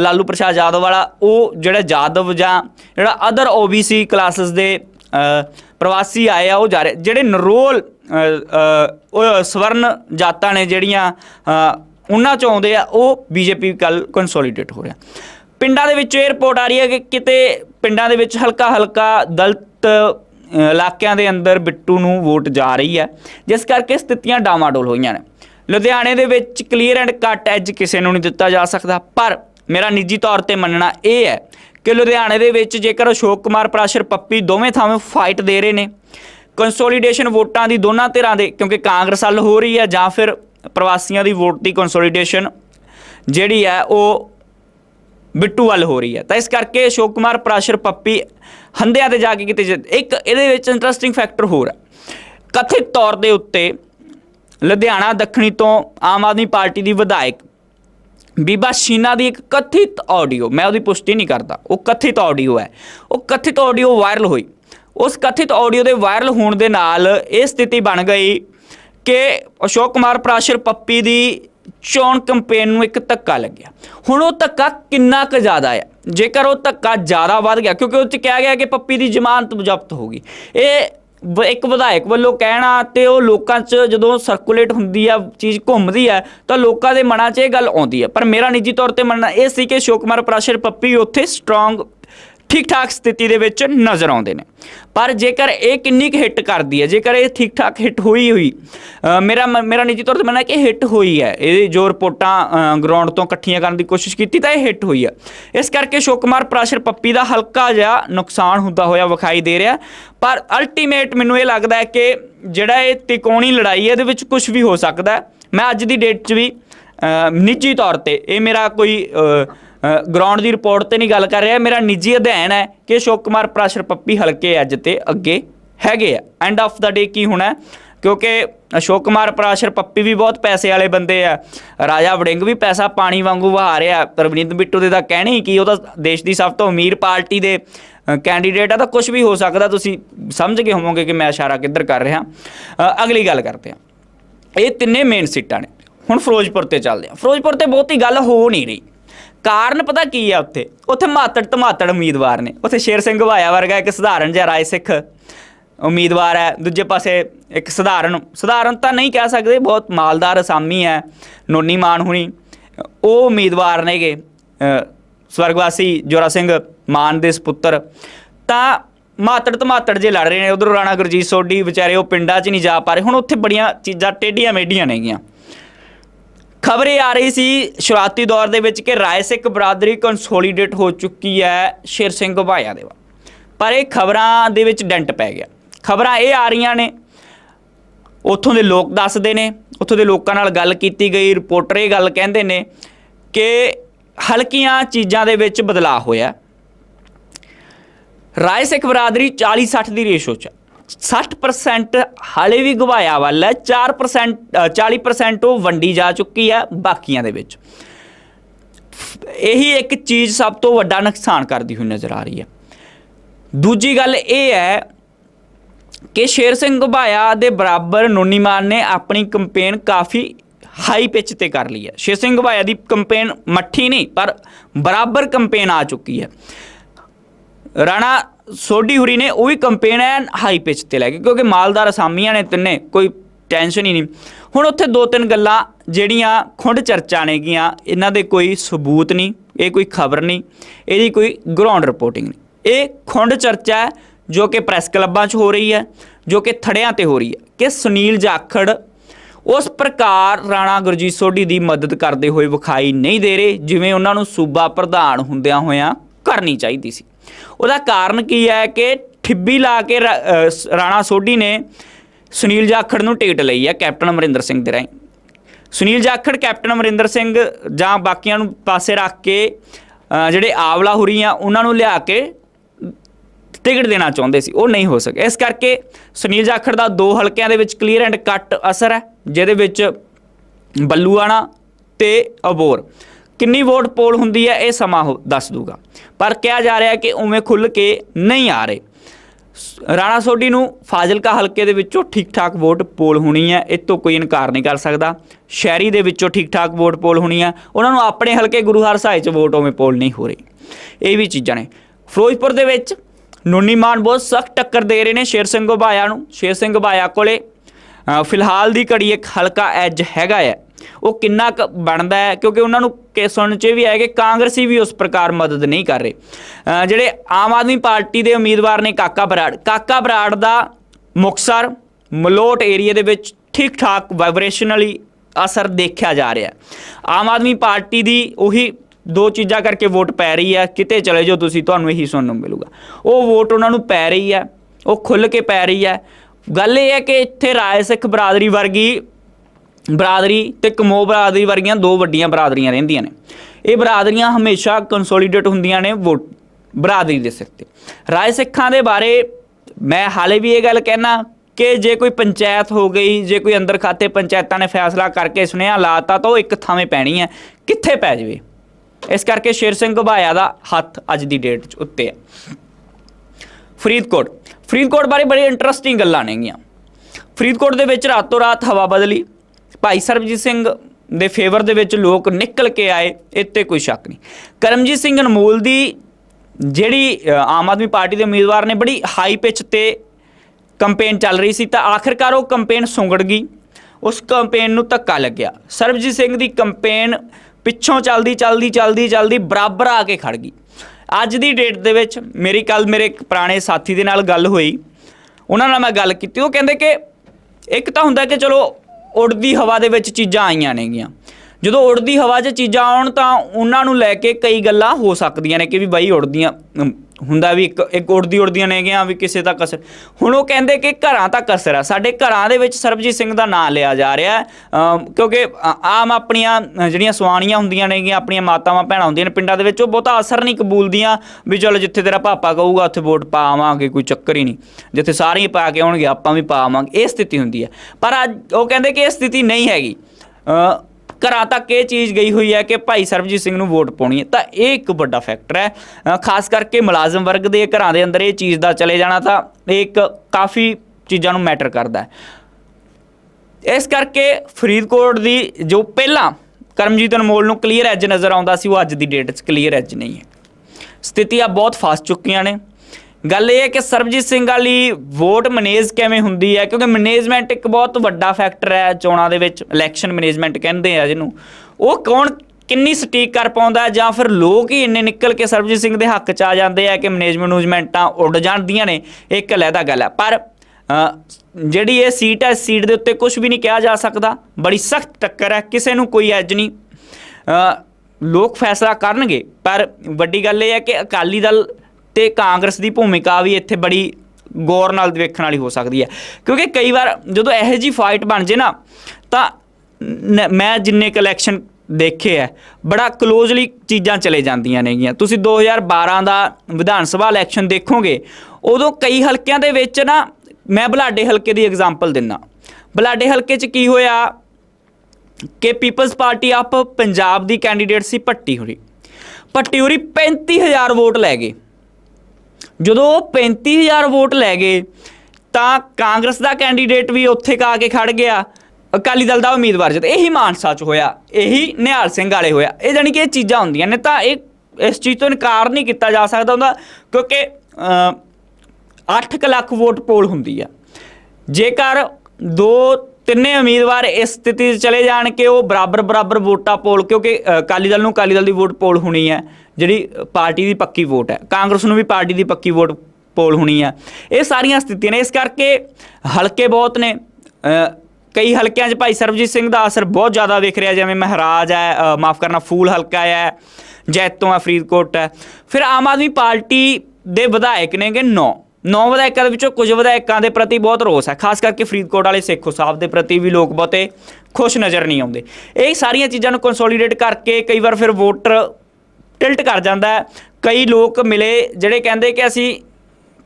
ਲਾਲੂ ਪ੍ਰਸਾਦ ਜਾਦਵ ਵਾਲਾ, ਉਹ ਜਿਹੜਾ ਜਾਦਵ ਜਾਂ ਜਿਹੜਾ ਅਦਰ ਓਬੀਸੀ ਕਲਾਸਿਸ ਦੇ ਪ੍ਰਵਾਸੀ ਆਏ ਆ, ਉਹ ਜਾ ਰਹੇ। ਜਿਹੜੇ ਨਰੋਲ ਸਵਰਨ ਜਾਤਾਂ ਨੇ ਜਿਹੜੀਆਂ ਉਹਨਾਂ ਚੋਂ ਆਉਂਦੇ ਆ, ਉਹ ਬੀਜੇਪੀ ਕੱਲ ਕੰਸੋਲੀਡੇਟ ਹੋ ਰਿਹਾ। ਪਿੰਡਾਂ ਦੇ ਵਿੱਚ ਇਹ ਆ ਰਹੀ ਹੈ ਕਿ ਕਿਤੇ ਪਿੰਡਾਂ ਦੇ ਵਿੱਚ ਹਲਕਾ ਹਲਕਾ ਦਲਤ ਇਲਾਕਿਆਂ ਦੇ ਅੰਦਰ ਬਿੱਟੂ ਨੂੰ ਵੋਟ ਜਾ ਰਹੀ ਹੈ, ਜਿਸ ਕਰਕੇ ਸਥਿਤੀਆਂ ਡਾਮਾਡੋਲ ਹੋਈਆਂ ਨੇ। ਲੁਧਿਆਣੇ ਦੇ ਵਿੱਚ ਕਲੀਅਰ ਐਂਡ ਕੱਟ ਐਜ ਕਿਸੇ ਨੂੰ ਨਹੀਂ ਦਿੱਤਾ ਜਾ ਸਕਦਾ, ਪਰ ਮੇਰਾ ਨਿੱਜੀ ਤੌਰ ਤੇ ਮੰਨਣਾ ਇਹ ਹੈ ਕਿ ਲੁਧਿਆਣੇ ਦੇ ਵਿੱਚ ਜੇਕਰ ਅਸ਼ੋਕ ਕੁਮਾਰ, ਪ੍ਰਾਸ਼ਰ ਪੱਪੀ ਦੋਵੇਂ ਥਾਵੇਂ ਫਾਈਟ ਦੇ ਰਹੇ ਨੇ ਕੰਸੋਲੀਡੇਸ਼ਨ ਵੋਟਾਂ ਦੀ ਦੋਨਾਂ ਧਿਰਾਂ ਦੇ, ਕਿਉਂਕਿ ਕਾਂਗਰਸ ਵੱਲ ਹੋ ਰਹੀ ਹੈ ਜਾਂ ਫਿਰ ਪ੍ਰਵਾਸੀਆਂ ਦੀ ਵੋਟ ਦੀ ਕੰਸੋਲੀਡੇਸ਼ਨ ਜਿਹੜੀ ਹੈ ਉਹ ਬਿੱਟੂ ਵੱਲ ਹੋ ਰਹੀ ਹੈ। ਤਾਂ ਇਸ ਕਰਕੇ ਅਸ਼ੋਕ ਕੁਮਾਰ, ਪ੍ਰਾਸ਼ਰ ਪੱਪੀ ਹੰਦਿਆਂ ਤੇ ਜਾ ਕੇ ਕਿਤੇ ਜਿੱਤ- ਇੱਕ ਇਹਦੇ ਵਿੱਚ ਇੰਟਰਸਟਿੰਗ ਫੈਕਟਰ ਹੋਰ ਹੈ। ਕਥਿਤ ਤੌਰ ਦੇ ਉੱਤੇ ਲੁਧਿਆਣਾ ਦੱਖਣੀ ਤੋਂ ਆਮ ਆਦਮੀ ਪਾਰਟੀ ਦੀ ਵਿਧਾਇਕ ਬੀਬਾ ਸ਼ੀਨਾ ਦੀ ਇੱਕ ਕਥਿਤ ਆਡੀਓ ਮੈਂ ਉਹਦੀ ਪੁਸ਼ਟੀ ਨਹੀਂ ਕਰਦਾ, ਉਹ ਕਥਿਤ ਆਡੀਓ ਹੈ। ਉਹ ਕਥਿਤ ਆਡੀਓ ਵਾਇਰਲ ਹੋਈ। ਉਸ ਕਥਿਤ ਆਡੀਓ ਦੇ ਵਾਇਰਲ ਹੋਣ ਦੇ ਨਾਲ ਇਹ ਸਥਿਤੀ ਬਣ ਗਈ ਕਿ ਅਸ਼ੋਕ ਕੁਮਾਰ ਪ੍ਰਾਸ਼ਰ ਪੱਪੀ ਦੀ ਚੋਣ ਕੰਪੇਨ ਨੂੰ ਇੱਕ ਧੱਕਾ ਲੱਗਿਆ। ਹੁਣ ਉਹ ਧੱਕਾ ਕਿੰਨਾ ਕੁ ਜ਼ਿਆਦਾ ਹੈ? ਜੇਕਰ ਉਹ ਧੱਕਾ ਜ਼ਿਆਦਾ ਵੱਧ ਗਿਆ, ਕਿਉਂਕਿ ਉਹ 'ਚ ਕਿਹਾ ਗਿਆ ਕਿ ਪੱਪੀ ਦੀ ਜ਼ਮਾਨਤ ਜ਼ਬਤ ਹੋ ਗਈ। ਇਹ ਵ- ਇੱਕ ਵਿਧਾਇਕ ਵੱਲੋਂ ਕਹਿਣਾ ਤੇ ਉਹ ਲੋਕਾਂ 'ਚ ਜਦੋਂ ਸਰਕੂਲੇਟ ਹੁੰਦੀ ਆ, ਚੀਜ਼ ਘੁੰਮਦੀ ਆ, ਤਾਂ ਲੋਕਾਂ ਦੇ ਮਨਾਂ 'ਚ ਇਹ ਗੱਲ ਆਉਂਦੀ ਆ। ਪਰ ਮੇਰਾ ਨਿੱਜੀ ਤੌਰ ਤੇ ਮੰਨਣਾ ਇਹ ਸੀ ਕਿ ਅਸ਼ੋਕ ਕੁਮਾਰ ਪ੍ਰਾਸ਼ਰ ਪੱਪੀ ਉੱਥੇ ਸਟਰੋਂਗ ਠੀਕ ਠਾਕ ਸਥਿਤੀ ਦੇ ਵਿੱਚ ਨਜ਼ਰ ਆਉਂਦੇ ਨੇ। ਪਰ ਜੇਕਰ ਇਹ ਕਿੰਨੀ ਕੁ ਹਿੱਟ ਕਰਦੀ ਹੈ, ਜੇਕਰ ਇਹ ਠੀਕ ਠਾਕ ਹਿੱਟ ਹੋਈ ਹੋਈ ਮੇਰਾ ਮ- ਮੇਰਾ ਨਿੱਜੀ ਤੌਰ ਤੇ ਮੰਨਣਾ ਕਿ ਹਿੱਟ ਹੋਈ ਹੈ। ਇਹ ਜੋ ਰਿਪੋਰਟਾਂ ਗਰਾਊਂਡ ਤੋਂ ਇਕੱਠੀਆਂ ਕਰਨ ਦੀ ਕੋਸ਼ਿਸ਼ ਕੀਤੀ ਤਾਂ ਇਹ ਹਿੱਟ ਹੋਈ ਹੈ। ਇਸ ਕਰਕੇ ਅਸ਼ੋਕ ਕੁਮਾਰ ਪ੍ਰਾਸ਼ਰ ਪੱਪੀ ਦਾ ਹਲਕਾ ਜਿਹਾ ਨੁਕਸਾਨ ਹੁੰਦਾ ਹੋਇਆ ਵਿਖਾਈ ਦੇ ਰਿਹਾ। ਪਰ ਅਲਟੀਮੇਟ ਮੈਨੂੰ ਇਹ ਲੱਗਦਾ ਹੈ ਕਿ ਜਿਹੜਾ ਇਹ ਤਿਕੋਣੀ ਲੜਾਈ ਹੈ, ਇਹਦੇ ਵਿੱਚ ਕੁਝ ਵੀ ਹੋ ਸਕਦਾ ਹੈ। ਮੈਂ ਅੱਜ ਦੀ ਡੇਟ 'ਚ ਵੀ ਨਿੱਜੀ ਤੌਰ ਤੇ ਇਹ ਮੇਰਾ ਕੋਈ ਗਰਾਊਂਡ ਦੀ ਰਿਪੋਰਟ ਤੇ ਨਹੀਂ ਗੱਲ ਕਰ ਰਿਹਾ। ਮੇਰਾ ਨਿੱਜੀ ਅਧਿਐਨ ਹੈ ਕਿ ਅਸ਼ੋਕ ਕੁਮਾਰ ਪ੍ਰਾਸ਼ਰ ਪੱਪੀ ਹਲਕੇ ਅੱਜ ਤੇ ਅੱਗੇ ਹੈਗੇ ਆ। ਐਂਡ ਆਫ ਦਾ ਡੇ ਕੀ ਹੋਣਾ ਕਿਉਂਕਿ ਅਸ਼ੋਕ ਕੁਮਾਰ ਪਰਾਸ਼ਰ ਪੱਪੀ ਵੀ ਬਹੁਤ ਪੈਸੇ ਵਾਲੇ ਬੰਦੇ ਆ। ਰਾਜਾ ਵੜਿੰਗ ਵੀ ਪੈਸਾ ਪਾਣੀ ਵਾਂਗੂ ਵਹਾ ਰਿਹਾ। ਰਵਨੀਤ ਬਿੱਟੂ ਦੇ ਤਾਂ ਕਹਿਣੇ ਹੀ ਕੀ ਉਹ ਤਾਂ ਦੇਸ਼ ਦੀ ਸਭ ਤੋਂ ਅਮੀਰ ਪਾਰਟੀ ਦੇ ਕੈਂਡੀਡੇਟ ਆ, ਤਾਂ ਕੁਝ ਵੀ ਹੋ ਸਕਦਾ। ਤੁਸੀਂ ਸਮਝ ਗਏ ਹੋਵੋਗੇ ਕਿ ਮੈਂ ਇਸ਼ਾਰਾ ਕਿੱਧਰ ਕਰ ਰਿਹਾ। ਅਗਲੀ ਗੱਲ ਕਰਦੇ ਹਾਂ। ਇਹ ਤਿੰਨੇ ਮੇਨ ਸੀਟਾਂ ਨੇ। ਹੁਣ ਫਿਰੋਜ਼ਪੁਰ ਤੇ ਚੱਲਦੇ ਹਾਂ। ਫਿਰੋਜ਼ਪੁਰ ਤੇ ਬਹੁਤੀ ਗੱਲ ਹੋ ਨਹੀਂ ਰਹੀ। ਕਾਰਨ ਪਤਾ ਕੀ ਆ ਉੱਥੇ? ਉੱਥੇ ਮਾਤੜ ਧਮਾਤੜ ਉਮੀਦਵਾਰ ਨੇ। ਉੱਥੇ ਸ਼ੇਰ ਸਿੰਘ ਘਵਾਇਆ ਵਰਗਾ ਇੱਕ ਸਧਾਰਨ ਜਿਹਾ ਰਾਏ ਸਿੱਖ ਉਮੀਦਵਾਰ ਹੈ। ਦੂਜੇ ਪਾਸੇ ਇੱਕ ਸਧਾਰਨ ਸਧਾਰਨ ਤਾਂ ਨਹੀਂ ਕਹਿ ਸਕਦੇ, ਬਹੁਤ ਮਾਲਦਾਰ ਅਸਾਮੀ ਹੈ, ਨੋਨੀ ਮਾਨ ਹੁਣੀ। ਉਹ ਉਮੀਦਵਾਰ ਨੇਗੇ ਸਵਰਗਵਾਸੀ ਜੋਰਾ ਸਿੰਘ ਮਾਨ ਦੇ ਸੁਪੁੱਤਰ। ਤਾਂ ਮਾਤੜ ਧਮਾਤੜ ਜੇ ਲੜ ਰਹੇ ਨੇ, ਉਧਰ ਰਾਣਾ ਗੁਰਜੀਤ ਸੋਢੀ ਵਿਚਾਰੇ ਉਹ ਪਿੰਡਾਂ 'ਚ ਨਹੀਂ ਜਾ ਪਾ ਰਹੇ। ਹੁਣ ਉੱਥੇ ਬੜੀਆਂ ਚੀਜ਼ਾਂ ਟੇਢੀਆਂ ਮੇਢੀਆਂ ਨੇਗੀਆਂ। ਖਬਰ ਇਹ ਆ ਰਹੀ ਸੀ ਸ਼ੁਰੂਆਤੀ ਦੌਰ ਦੇ ਵਿੱਚ ਕਿ ਰਾਏ ਸਿੱਖ ਬਰਾਦਰੀ ਕੰਸੋਲੀਡੇਟ ਹੋ ਚੁੱਕੀ ਹੈ ਸ਼ੇਰ ਸਿੰਘ ਘਬਾਇਆ ਦੇ ਵੱਲ। ਪਰ ਇਹ ਖਬਰਾਂ ਦੇ ਵਿੱਚ ਡੈਂਟ ਪੈ ਗਿਆ। ਖਬਰਾਂ ਇਹ ਆ ਰਹੀਆਂ ਨੇ, ਉੱਥੋਂ ਦੇ ਲੋਕ ਦੱਸਦੇ ਨੇ, ਉੱਥੋਂ ਦੇ ਲੋਕਾਂ ਨਾਲ ਗੱਲ ਕੀਤੀ ਗਈ, ਰਿਪੋਰਟਰ ਇਹ ਗੱਲ ਕਹਿੰਦੇ ਨੇ ਕਿ ਹਲਕੀਆਂ ਚੀਜ਼ਾਂ ਦੇ ਵਿੱਚ ਬਦਲਾਅ ਹੋਇਆ। ਰਾਏ ਸਿੱਖ ਬਰਾਦਰੀ 40 60 ਦੀ ਰੇਸ਼ੋ ਚ 60% ਹਾਲੇ ਵੀ ਗਵਾਇਆ ਵੱਲ ਹੈ 4% ਅ, 40% ਉਹ ਵੰਡੀ ਜਾ ਚੁੱਕੀ ਹੈ ਬਾਕੀਆਂ ਦੇ ਵਿੱਚ। ਇਹੀ ਇੱਕ ਚੀਜ਼ ਸਭ ਤੋਂ ਵੱਡਾ ਨੁਕਸਾਨ ਕਰਦੀ ਹੋਈ ਨਜ਼ਰ ਆ ਰਹੀ ਹੈ। ਦੂਜੀ ਗੱਲ ਇਹ ਹੈ ਕਿ ਸ਼ੇਰ ਸਿੰਘ ਘੁਬਾਇਆ ਦੇ ਬਰਾਬਰ ਨੋਨੀ ਮਾਨ ਨੇ ਆਪਣੀ ਕੰਪੇਨ ਕਾਫੀ ਹਾਈ ਪਿਚ ਤੇ ਕਰ ਲਈ ਹੈ। ਸ਼ੇਰ ਸਿੰਘ ਘੁਬਾਇਆ ਦੀ ਕੰਪੇਨ ਮੱਠੀ ਨਹੀਂ ਪਰ ਬਰਾਬਰ ਕੰਪੇਨ ਆ ਚੁੱਕੀ ਹੈ। ਰਾਣਾ ਸੋਢੀ ਹੁਰੀ ਨੇ ਉਹ ਵੀ ਕੰਪੇਨ ਐਨ ਹਾਈ ਪਿਚ ਤੇ ਲੈ ਗਏ, ਕਿਉਂਕਿ ਮਾਲਦਾਰ ਅਸਾਮੀਆਂ ਨੇ ਤਿੰਨੇ, ਕੋਈ ਟੈਨਸ਼ਨ ਹੀ ਨਹੀਂ। ਹੁਣ ਉੱਥੇ ਦੋ ਤਿੰਨ ਗੱਲਾਂ ਜਿਹੜੀਆਂ ਖੁੰਡ ਚਰਚਾ ਨੇਗੀਆਂ ਇਹਨਾਂ ਦੇ ਕੋਈ ਸਬੂਤ ਨਹੀਂ, ਇਹ ਕੋਈ ਖਬਰ ਨਹੀਂ, ਇਹਦੀ ਕੋਈ ਗਰਾਊਂਡ ਰਿਪੋਰਟਿੰਗ ਨਹੀਂ। ਇਹ ਖੁੰਡ ਚਰਚਾ ਹੈ, ਜੋ ਕਿ ਪ੍ਰੈਸ ਕਲੱਬਾਂ 'ਚ ਹੋ ਰਹੀ ਹੈ, ਜੋ ਕਿ ਥੜਿਆਂ ਤੇ ਹੋ ਰਹੀ ਹੈ, ਕਿ ਸੁਨੀਲ ਜਾਖੜ ਉਸ ਪ੍ਰਕਾਰ ਰਾਣਾ ਗੁਰਜੀਤ ਸੋਢੀ ਦੀ ਮਦਦ ਕਰਦੇ ਹੋਏ ਵਿਖਾਈ ਨਹੀਂ ਦੇ ਰਹੇ, ਜਿਵੇਂ ਉਹਨਾਂ ਨੂੰ ਸੂਬਾ ਪ੍ਰਧਾਨ ਹੁੰਦਿਆਂ ਹੋਇਆਂ ਕਰਨੀ ਚਾਹੀਦੀ ਸੀ। ਉਹਦਾ ਕਾਰਨ ਕੀ ਹੈ ਕਿ ਠਿੱਬੀ ਲਾ ਕੇ ਰਾਣਾ ਸੋਢੀ ਨੇ ਸੁਨੀਲ ਜਾਖੜ ਨੂੰ ਟਿਕਟ ਲਈ ਹੈ ਕੈਪਟਨ ਅਮਰਿੰਦਰ ਸਿੰਘ ਦੇ ਰਾਹੀਂ। ਸੁਨੀਲ ਜਾਖੜ, ਕੈਪਟਨ ਅਮਰਿੰਦਰ ਸਿੰਘ ਜਾਂ ਬਾਕੀਆਂ ਨੂੰ ਪਾਸੇ ਰੱਖ ਕੇ ਜਿਹੜੇ ਆਵਲਾ ਹੁਰੀ ਆ, ਉਹਨਾਂ ਨੂੰ ਲਿਆ ਕੇ ਟਿਕਟ ਦੇਣਾ ਚਾਹੁੰਦੇ ਸੀ। ਉਹ ਨਹੀਂ ਹੋ ਸਕਿਆ। ਇਸ ਕਰਕੇ ਸੁਨੀਲ ਜਾਖੜ ਦਾ ਦੋ ਹਲਕਿਆਂ ਦੇ ਵਿੱਚ ਕਲੀਅਰ ਐਂਡ ਕੱਟ ਅਸਰ ਹੈ, ਜਿਹਦੇ ਵਿੱਚ ਬੱਲੂਆਣਾ ਤੇ ਅਬੋਰ। ਕਿੰਨੀ ਵੋਟ ਪੋਲ ਹੁੰਦੀ ਹੈ, ਇਹ ਸਮਾਂ ਉਹ ਦੱਸ ਦੂਗਾ ਪਰ ਕਿਹਾ ਜਾ ਰਿਹਾ ਕਿ ਉਵੇਂ ਖੁੱਲ ਕੇ ਨਹੀਂ ਆ ਰਹੇ। ਸ- ਰਾਣਾ ਸੋਢੀ ਨੂੰ ਫਾਜ਼ਿਲਕਾ ਹਲਕੇ ਦੇ ਵਿੱਚੋਂ ਠੀਕ ਠਾਕ ਵੋਟ ਪੋਲ ਹੋਣੀ ਹੈ, ਇਹ ਤੋਂ ਕੋਈ ਇਨਕਾਰ ਨਹੀਂ ਕਰ ਸਕਦਾ। ਸ਼ਹਿਰੀ ਦੇ ਵਿੱਚੋਂ ਠੀਕ ਠਾਕ ਵੋਟ ਪੋਲ ਹੋਣੀ ਹੈ, ਉਹਨਾਂ ਨੂੰ ਆਪਣੇ ਹਲਕੇ ਗੁਰੂ ਹਰਸਾਏ 'ਚ ਵੋਟ ਉਵੇਂ ਪੋਲ ਨਹੀਂ ਹੋ ਰਹੀ। ਇਹ ਵੀ ਚੀਜ਼ਾਂ ਨੇ। ਫਿਰੋਜ਼ਪੁਰ ਦੇ ਵਿੱਚ ਨੋਨੀ ਮਾਨ ਬਹੁਤ ਸਖਤ ਟੱਕਰ ਦੇ ਰਹੇ ਨੇ ਸ਼ੇਰ ਸਿੰਘ ਘੁਬਾਇਆ ਨੂੰ। ਸ਼ੇਰ ਸਿੰਘ ਘੁਬਾਇਆ ਕੋਲੇ ਫਿਲਹਾਲ ਦੀ ਘੜੀ ਇੱਕ ਹਲਕਾ ਐਜ ਹੈਗਾ ਹੈ। ਉਹ ਕਿੰਨਾ ਕੁ ਬਣਦਾ ਹੈ, ਕਿਉਂਕਿ ਉਹਨਾਂ ਨੂੰ ਕਿ ਸੁਣਨ ਚ ਵੀ ਆਇਆ ਕਿ ਕਾਂਗਰਸੀ ਵੀ ਉਸ ਪ੍ਰਕਾਰ ਮਦਦ ਨਹੀਂ ਕਰ ਰਹੇ। ਜਿਹੜੇ ਆਮ ਆਦਮੀ ਪਾਰਟੀ ਦੇ ਉਮੀਦਵਾਰ ਨੇ ਕਾਕਾ ਬਰਾੜ। ਕਾਕਾ ਬਰਾੜ ਦਾ ਮੁਕਸਰ ਮਲੋਟ ਏਰੀਆ ਦੇ ਵਿੱਚ ਠੀਕ ਠਾਕ ਵਾਈਬ੍ਰੇਸ਼ਨਲੀ ਅਸਰ ਦੇਖਿਆ ਜਾ ਰਿਹਾ ਆਮ ਆਦਮੀ ਪਾਰਟੀ ਦੀ ਉਹੀ ਦੋ ਚੀਜ਼ਾਂ ਕਰਕੇ ਵੋਟ ਪੈ ਰਹੀ ਹੈ। ਕਿਤੇ ਚਲੇ ਜਾਓ, ਤੁਸੀਂ, ਤੁਹਾਨੂੰ ਇਹੀ ਸੁਣਨ ਨੂੰ ਮਿਲੂਗਾ। ਉਹ ਵੋਟ ਉਹਨਾਂ ਨੂੰ ਪੈ ਰਹੀ ਹੈ, ਉਹ ਖੁੱਲ ਕੇ ਪੈ ਰਹੀ ਹੈ। ਗੱਲ ਇਹ ਹੈ ਕਿ ਇੱਥੇ ਰਾਏ ਸਿੱਖ ਬਰਾਦਰੀ ਵਰਗੀ ਬਰਾਦਰੀ ਤੇ ਕਮੋ ਬਰਾਦਰੀ ਵਰਗੀਆਂ ਦੋ ਵੱਡੀਆਂ ਬਰਾਦਰੀਆਂ ਰਹਿੰਦੀਆਂ ਨੇ। ਇਹ ਬਰਾਦਰੀਆਂ ਹਮੇਸ਼ਾ ਕੰਸੋਲੀਡੇਟ ਹੁੰਦੀਆਂ ਨੇ ਵੋਟ ਬਰਾਦਰੀ ਦੇ ਸਿਰ ਤੇ। ਰਾਏ ਸਿੱਖਾਂ ਦੇ ਬਾਰੇ ਮੈਂ ਹਾਲੇ ਵੀ ਇਹ ਗੱਲ ਕਹਿਣਾ ਕਿ ਜੇ ਕੋਈ ਪੰਚਾਇਤ ਹੋ ਗਈ, ਜੇ ਕੋਈ ਅੰਦਰ ਖਾਤੇ ਪੰਚਾਇਤਾਂ ਨੇ ਫੈਸਲਾ ਕਰਕੇ ਸੁਨੇਹਾ ਲਾਤਾ ਤਾਂ ਉਹ ਇੱਕ ਥਾਵੇਂ ਪੈਣੀ ਹੈ, ਕਿੱਥੇ ਪੈ ਜਾਵੇ? ਇਸ ਕਰਕੇ ਸ਼ੇਰ ਸਿੰਘ ਘੁਬਾਇਆ ਦਾ ਹੱਥ ਅੱਜ ਦੀ ਡੇਟ 'ਚ ਉੱਤੇ ਹੈ। ਫਰੀਦਕੋਟ। ਫਰੀਦਕੋਟ ਬਾਰੇ ਬੜੀ ਇੰਟਰਸਟਿੰਗ ਗੱਲਾਂ ਨੇਗੀਆਂ। ਫਰੀਦਕੋਟ ਦੇ ਵਿੱਚ ਰਾਤੋਂ ਰਾਤ ਹਵਾ ਬਦਲੀ। ਭਾਈ ਸਰਬਜੀਤ ਸਿੰਘ ਦੇ ਫੇਵਰ ਦੇ ਵਿੱਚ ਲੋਕ ਨਿਕਲ ਕੇ ਆਏ, ਇੱਥੇ ਕੋਈ ਸ਼ੱਕ ਨਹੀਂ। ਕਰਮਜੀਤ ਸਿੰਘ ਅਨਮੋਲ ਦੀ ਜਿਹੜੀ ਆਮ ਆਦਮੀ ਪਾਰਟੀ ਦੇ ਉਮੀਦਵਾਰ ਨੇ ਬੜੀ ਹਾਈ ਪਿਚ ਤੇ ਕੰਪੇਨ ਚੱਲ ਰਹੀ ਸੀ, ਤਾਂ ਆਖਿਰਕਾਰ ਉਹ ਕੰਪੇਨ ਸੁੰਗੜ ਗਈ। ਉਸ ਕੰਪੇਨ ਨੂੰ ਧੱਕਾ ਲੱਗਿਆ। ਸਰਬਜੀਤ ਸਿੰਘ ਦੀ ਕੰਪੇਨ ਪਿੱਛੋਂ ਚੱਲਦੀ ਚੱਲਦੀ ਚੱਲਦੀ ਚੱਲਦੀ ਬਰਾਬਰ ਆ ਕੇ ਖੜ ਗਈ। ਅੱਜ ਦੀ ਡੇਟ ਦੇ ਵਿੱਚ ਮੇਰੀ ਕੱਲ ਮੇਰੇ ਇੱਕ ਪੁਰਾਣੇ ਸਾਥੀ ਦੇ ਨਾਲ ਗੱਲ ਹੋਈ। ਉਹਨਾਂ ਨਾਲ ਮੈਂ ਗੱਲ ਕੀਤੀ। ਉਹ ਕਹਿੰਦੇ ਕਿ ਇੱਕ ਤਾਂ ਹੁੰਦਾ ਕਿ ਚਲੋ ਉੜਦੀ ਹਵਾ ਦੇ ਵਿੱਚ ਚੀਜ਼ਾਂ ਆਈਆਂ ਨੇਗੀਆਂ। ਜਦੋਂ ਉੜਦੀ ਹਵਾ 'ਚ ਚੀਜ਼ਾਂ ਆਉਣ ਤਾਂ ਉਹਨਾਂ ਨੂੰ ਲੈ ਕੇ ਕਈ ਗੱਲਾਂ ਹੋ ਸਕਦੀਆਂ ਨੇ ਕਿ ਵੀ ਬਾਈ ਉੜਦੀਆਂ ਹੁੰਦਾ ਵੀ ਇੱਕ ਇੱਕ ਉੜਦੀ ਉੜਦੀਆਂ ਨੇਗੀਆਂ ਵੀ ਕਿਸੇ ਦਾ ਕਸਰ। ਹੁਣ ਉਹ ਕਹਿੰਦੇ ਕਿ ਘਰਾਂ ਤਾਂ ਕਸਰ ਆ। ਸਾਡੇ ਘਰਾਂ ਦੇ ਵਿੱਚ ਸਰਬਜੀਤ ਸਿੰਘ ਦਾ ਨਾਂ ਲਿਆ ਜਾ ਰਿਹਾ ਕਿਉਂਕਿ ਆਮ ਆਪਣੀਆਂ ਜਿਹੜੀਆਂ ਸਵਾਣੀਆਂ ਹੁੰਦੀਆਂ ਨੇਗੀਆਂ ਆਪਣੀਆਂ ਮਾਤਾਵਾਂ ਭੈਣਾਂ ਹੁੰਦੀਆਂ ਨੇ ਪਿੰਡਾਂ ਦੇ ਵਿੱਚ, ਉਹ ਬਹੁਤਾ ਅਸਰ ਨਹੀਂ ਕਬੂਲਦੀਆਂ ਵੀ ਚਲੋ ਜਿੱਥੇ ਤੇਰਾ ਪਾਪਾ ਕਹੂਗਾ, ਉੱਥੇ ਵੋਟ ਪਾਵਾਂਗੇ, ਕੋਈ ਚੱਕਰ ਹੀ ਨਹੀਂ। ਜਿੱਥੇ ਸਾਰੇ ਹੀ ਪਾ ਕੇ ਆਉਣਗੇ, ਆਪਾਂ ਵੀ ਪਾਵਾਂਗੇ। ਇਹ ਸਥਿਤੀ ਹੁੰਦੀ ਹੈ। ਪਰ ਅੱਜ ਉਹ ਕਹਿੰਦੇ ਕਿ ਇਹ ਸਥਿਤੀ ਨਹੀਂ ਹੈਗੀ। ਘਰਾਂ ਤੱਕ ਇਹ ਚੀਜ਼ ਗਈ ਹੋਈ ਹੈ ਕਿ ਭਾਈ ਸਰਬਜੀਤ ਸਿੰਘ ਨੂੰ ਵੋਟ ਪਾਉਣੀ ਹੈ। ਤਾਂ ਇਹ ਇੱਕ ਵੱਡਾ ਫੈਕਟਰ ਹੈ। ਖਾਸ ਕਰਕੇ ਮੁਲਾਜ਼ਮ ਵਰਗ ਦੇ ਘਰਾਂ ਦੇ ਅੰਦਰ ਇਹ ਚੀਜ਼ ਦਾ ਚਲੇ ਜਾਣਾ ਤਾਂ ਇਹ ਇੱਕ ਕਾਫੀ ਚੀਜ਼ਾਂ ਨੂੰ ਮੈਟਰ ਕਰਦਾ ਹੈ। ਇਸ ਕਰਕੇ ਫਰੀਦਕੋਟ ਦੀ ਜੋ ਪਹਿਲਾਂ ਕਰਮਜੀਤ ਅਨਮੋਲ ਨੂੰ ਕਲੀਅਰ ਐਜ ਨਜ਼ਰ ਆਉਂਦਾ ਸੀ, ਉਹ ਅੱਜ ਦੀ ਡੇਟ 'ਚ ਕਲੀਅਰ ਐਜ ਨਹੀਂ ਹੈ। ਸਥਿਤੀਆਂ ਬਹੁਤ ਫਾਸਟ ਚੁੱਕੀਆਂ ਨੇ। ਗੱਲ ਇਹ ਹੈ ਕਿ ਸਰਬਜੀਤ ਸਿੰਘ ਵਾਲੀ ਵੋਟ ਮੈਨੇਜ ਕਿਵੇਂ ਹੁੰਦੀ ਹੈ? ਕਿਉਂਕਿ ਮੈਨੇਜਮੈਂਟ ਇੱਕ ਬਹੁਤ ਵੱਡਾ ਫੈਕਟਰ ਹੈ ਚੋਣਾਂ ਦੇ ਵਿੱਚ ਇਲੈਕਸ਼ਨ ਮੈਨੇਜਮੈਂਟ ਕਹਿੰਦੇ ਆ ਜਿਹਨੂੰ। ਉਹ ਕੌਣ ਕਿੰਨੀ ਸਟੀਕ ਕਰ ਪਾਉਂਦਾ ਜਾਂ ਫਿਰ ਲੋਕ ਹੀ ਇੰਨੇ ਨਿਕਲ ਕੇ ਸਰਬਜੀਤ ਸਿੰਘ ਦੇ ਹੱਕ 'ਚ ਆ ਜਾਂਦੇ ਆ ਕਿ ਮੈਨੇਜਮੈਂਟ ਮੈਨੇਜਮੈਂਟਾਂ ਉੱਡ ਜਾਂਦੀਆਂ ਨੇ, ਇਹ ਇੱਕ ਅਲੱਗਾ ਗੱਲ ਹੈ। ਪਰ ਜਿਹੜੀ ਇਹ ਸੀਟ ਹੈ ਸੀਟ ਦੇ ਉੱਤੇ ਕੁਝ ਵੀ ਨਹੀਂ ਕਿਹਾ ਜਾ ਸਕਦਾ। ਬੜੀ ਸਖਤ ਟੱਕਰ ਹੈ, ਕਿਸੇ ਨੂੰ ਕੋਈ ਐਜ ਨਹੀਂ। ਲੋਕ ਫੈਸਲਾ ਕਰਨਗੇ, ਪਰ ਵੱਡੀ ਗੱਲ ਇਹ ਹੈ ਕਿ ਅਕਾਲੀ ਦਲ ਤੇ ਕਾਂਗਰਸ ਦੀ ਭੂਮਿਕਾ ਵੀ ਇੱਥੇ ਬੜੀ ਗੌਰ ਨਾਲ ਦੇਖਣ ਵਾਲੀ ਹੋ ਸਕਦੀ ਹੈ। ਕਿਉਂਕਿ ਕਈ ਵਾਰ ਜਦੋਂ ਇਹੋ ਜੀ ਫਾਈਟ ਬਣ ਜੇ ਨਾ, ਤਾਂ ਨ- ਮੈਂ ਜਿੰਨੇ ਕਲੈਕਸ਼ਨ ਦੇਖੇ ਹੈ, ਬੜਾ ਕਲੋਜ਼ਲੀ ਚੀਜ਼ਾਂ ਚਲੇ ਜਾਂਦੀਆਂ ਨੇਗੀਆਂ। ਤੁਸੀਂ 2012 ਦਾ ਵਿਧਾਨ ਸਭਾ ਇਲੈਕਸ਼ਨ ਦੇਖੋਗੇ, ਉਦੋਂ ਕਈ ਹਲਕਿਆਂ ਦੇ ਵਿੱਚ ਨਾ, ਮੈਂ ਬਲਾਡੇ ਹਲਕੇ ਦੀ ਐਗਜ਼ਾਮਪਲ ਦਿੰਨਾ। ਬਲਾਡੇ ਹਲਕੇ 'ਚ ਕੀ ਹੋਇਆ, ਕਿ ਪੀਪਲਸ ਪਾਰਟੀ ਆਪ ਪੰਜਾਬ ਦੀ ਕੈਂਡੀਡੇਟ ਸੀ, ਭੱਟੀ ਹੁਰੀ। ਭੱਟੀ ਹੁਰੀ 35000 ਵੋਟ ਲੈ ਗਏ। ਜਦੋਂ ਉਹ 35000 ਵੋਟ ਲੈ ਗਏ ਤਾਂ ਕਾਂਗਰਸ ਦਾ ਕੈਂਡੀਡੇਟ ਵੀ ਉੱਥੇ ਕਾ ਕੇ ਖੜ ਗਿਆ। ਅਕਾਲੀ ਦਲ ਦਾ ਉਮੀਦਵਾਰ ਜਦ ਇਹੀ ਮਾਨਸਾ ਚ ਹੋਇਆ ਇਹੀ ਨਿਹਾਲ ਸਿੰਘ ਵਾਲੇ ਹੋਇਆ। ਇਹ ਜਾਨੀ ਕਿ ਇਹ ਚੀਜ਼ਾਂ ਹੁੰਦੀਆਂ ਨੇ ਤਾਂ ਇਹ ਇਸ ਚੀਜ਼ ਤੋਂ ਇਨਕਾਰ ਨਹੀਂ ਕੀਤਾ ਜਾ ਸਕਦਾ ਹੁੰਦਾ ਕਿਉਂਕਿ ਅ, 8 ਲੱਖ ਵੋਟ ਪੋਲ ਹੁੰਦੀ ਆ। ਜੇਕਰ ਦੋ ਤਿੰਨੇ ਉਮੀਦਵਾਰ ਇਸ ਸਥਿਤੀ 'ਚ ਚਲੇ ਜਾਣ ਕਿ ਉਹ ਬਰਾਬਰ ਬਰਾਬਰ ਵੋਟਾਂ ਪੋਲ ਕਿਉਂਕਿ ਅਕਾਲੀ ਦਲ ਨੂੰ ਅਕਾਲੀ ਦਲ ਦੀ ਵੋਟ ਪੋਲ ਹੋਣੀ ਹੈ ਜਿਹੜੀ ਪਾਰਟੀ ਦੀ ਪੱਕੀ ਵੋਟ ਹੈ। ਕਾਂਗਰਸ ਨੂੰ ਵੀ ਪਾਰਟੀ ਦੀ ਪੱਕੀ ਵੋਟ ਪੋਲ ਹੋਣੀ ਹੈ ਇਹ ਸਾਰੀਆਂ ਸਥਿਤੀਆਂ ਨੇ। ਇਸ ਕਰਕੇ ਹਲਕੇ ਬਹੁਤ ਨੇ। ਕਈ ਹਲਕਿਆਂ 'ਚ ਭਾਈ ਸਰਬਜੀਤ ਸਿੰਘ ਦਾ ਅਸਰ ਬਹੁਤ ਜ਼ਿਆਦਾ ਵੇਖ ਰਿਹਾ। ਜਿਵੇਂ ਮਹਾਰਾਜ ਹੈ ਮਾਫ ਕਰਨਾ, ਫੂਲ ਹਲਕਾ ਹੈ, ਜੈਤੋਂ ਹੈ ਫਰੀਦਕੋਟ ਹੈ। ਫਿਰ ਆਮ ਆਦਮੀ ਪਾਰਟੀ ਦੇ ਵਿਧਾਇਕ ਨੇਗੇ 9 ਨੌ ਵਿਧਾਇਕਾਂ ਦੇ ਵਿੱਚੋਂ ਕੁਝ ਵਿਧਾਇਕਾਂ ਦੇ ਪ੍ਰਤੀ ਬਹੁਤ ਰੋਸ ਹੈ। ਖਾਸ ਕਰਕੇ ਫਰੀਦਕੋਟ ਵਾਲੇ ਸੇਖੋ ਸਾਹਿਬ ਦੇ ਪ੍ਰਤੀ ਵੀ ਲੋਕ ਬਹੁਤੇ ਖੁਸ਼ ਨਜ਼ਰ ਨਹੀਂ ਆਉਂਦੇ। ਇਹ ਸਾਰੀਆਂ ਚੀਜ਼ਾਂ ਨੂੰ ਕੰਸੋਲੀਡੇਟ ਕਰਕੇ ਕਈ ਵਾਰ ਫਿਰ ਵੋਟਰ ਟਿਲਟ ਕਰ ਜਾਂਦਾ ਹੈ। ਕਈ ਲੋਕ ਮਿਲੇ ਜਿਹੜੇ ਕਹਿੰਦੇ ਕਿ ਅਸੀਂ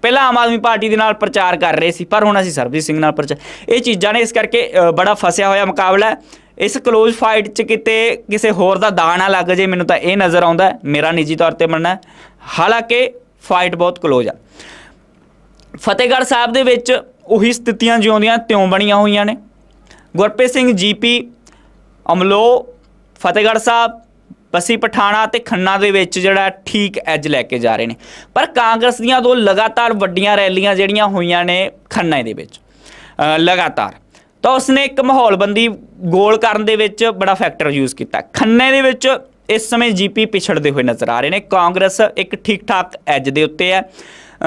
ਪਹਿਲਾਂ ਆਮ ਆਦਮੀ ਪਾਰਟੀ ਦੇ ਨਾਲ ਪ੍ਰਚਾਰ ਕਰ ਰਹੇ ਸੀ, ਪਰ ਹੁਣ ਅਸੀਂ ਸਰਬਜੀਤ ਸਿੰਘ ਨਾਲ ਪ੍ਰਚਾਰ ਇਹ ਚੀਜ਼ਾਂ ਨੇ ਇਸ ਕਰਕੇ ਬੜਾ ਫਸਿਆ ਹੋਇਆ ਮੁਕਾਬਲਾ ਹੈ। ਇਸ ਕਲੋਜ਼ ਫਾਈਟ 'ਚ ਕਿਤੇ ਕਿਸੇ ਹੋਰ ਦਾ ਦਾਣਾ ਨਾ ਲੱਗ ਜੇ, ਮੈਨੂੰ ਤਾਂ ਇਹ ਨਜ਼ਰ ਆਉਂਦਾ ਮੇਰਾ ਨਿੱਜੀ ਤੌਰ ਤੇ ਮੰਨਣਾ ਹਾਲਾਂਕਿ ਫਾਈਟ ਬਹੁਤ ਕਲੋਜ਼ ਆ। ਫਤਿਹਗੜ੍ਹ ਸਾਹਿਬ ਦੇ ਵਿੱਚ ਉਹੀ ਸਥਿਤੀਆਂ ਜਿਉਂਦੀਆਂ, ਤਿਉਂ ਬਣੀਆਂ ਹੋਈਆਂ ਨੇ। ਗੁਰਪ੍ਰੀਤ ਸਿੰਘ ਜੀਪੀ ਅਮਲੋ, ਫਤਿਹਗੜ੍ਹ ਸਾਹਿਬ ਪੱਸੀ ਪਠਾਣਾ ਤੇ ਖੰਨਾ ਦੇ ਵਿੱਚ ਜਿਹੜਾ ਠੀਕ ਐਜ ਲੈ ਕੇ ਜਾ ਰਹੇ ਨੇ। ਪਰ ਕਾਂਗਰਸ ਦੀਆਂ ਦੋ ਲਗਾਤਾਰ ਵੱਡੀਆਂ ਰੈਲੀਆਂ ਜਿਹੜੀਆਂ ਹੋਈਆਂ ਨੇ ਖੰਨਾ ਦੇ ਵਿੱਚ ਲਗਾਤਾਰ। ਤਾਂ ਉਸਨੇ ਇੱਕ ਮਾਹੌਲਬੰਦੀ ਗੋਲ ਕਰਨ ਦੇ ਵਿੱਚ ਬੜਾ ਫੈਕਟਰ ਯੂਜ਼ ਕੀਤਾ। ਖੰਨੇ ਦੇ ਵਿੱਚ ਇਸ ਸਮੇਂ ਜੀਪੀ ਪਿਛੜਦੇ ਹੋਏ ਨਜ਼ਰ ਆ ਰਹੇ ਨੇ। ਕਾਂਗਰਸ ਇੱਕ ਠੀਕ ਠਾਕ ਐਜ ਦੇ ਉੱਤੇ ਹੈ।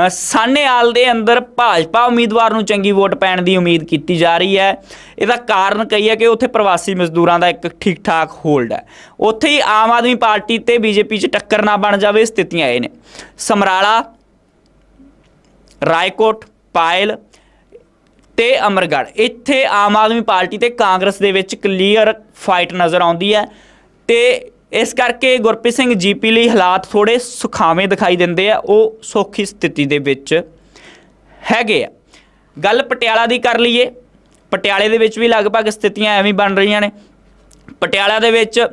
ਸਾਨੇਆਲ ਦੇ ਅੰਦਰ ਭਾਜਪਾ ਉਮੀਦਵਾਰ ਨੂੰ ਚੰਗੀ ਵੋਟ ਪੈਣ ਦੀ ਉਮੀਦ ਕੀਤੀ ਜਾ ਰਹੀ ਹੈ। ਇਹਦਾ ਕਾਰਨ ਕਈ ਹੈ ਕਿ ਉੱਥੇ ਪ੍ਰਵਾਸੀ ਮਜ਼ਦੂਰਾਂ ਦਾ ਇੱਕ ਠੀਕ ਠਾਕ ਹੋਲਡ ਹੈ। ਉੱਥੇ ਹੀ ਆਮ ਆਦਮੀ ਪਾਰਟੀ ਤੇ ਬੀਜੇਪੀ 'ਚ ਟੱਕਰ ਨਾ ਬਣ ਜਾਵੇ, ਸਥਿਤੀਆਂ ਇਹ ਨੇ। ਸਮਰਾਲਾ, ਰਾਏਕੋਟ, ਪਾਇਲ ਤੇ ਅਮਰਗੜ੍ਹ। ਇੱਥੇ ਆਮ ਆਦਮੀ ਪਾਰਟੀ ਤੇ ਕਾਂਗਰਸ ਦੇ ਵਿੱਚ ਕਲੀਅਰ ਫਾਈਟ ਨਜ਼ਰ ਆਉਂਦੀ ਹੈ ਤੇ ਇਸ ਕਰਕੇ ਗੁਰਪ੍ਰੀਤ ਸਿੰਘ ਜੀਪੀ ਲਈ ਹਾਲਾਤ ਥੋੜੇ ਸੁਖਾਵੇਂ ਦਿਖਾਈ ਦਿੰਦੇ ਆ, ਉਹ ਸੌਖੀ ਸਥਿਤੀ ਦੇ ਵਿੱਚ ਹੈਗੇ ਆ। ਗੱਲ ਪਟਿਆਲਾ ਦੀ ਕਰ ਲਈਏ। ਪਟਿਆਲੇ ਦੇ ਵਿੱਚ ਵੀ ਲਗਭਗ ਸਥਿਤੀਆਂ ਐਵੇਂ ਬਣ ਰਹੀਆਂ ਨੇ। ਪਟਿਆਲਾ ਦੇ ਵਿੱਚ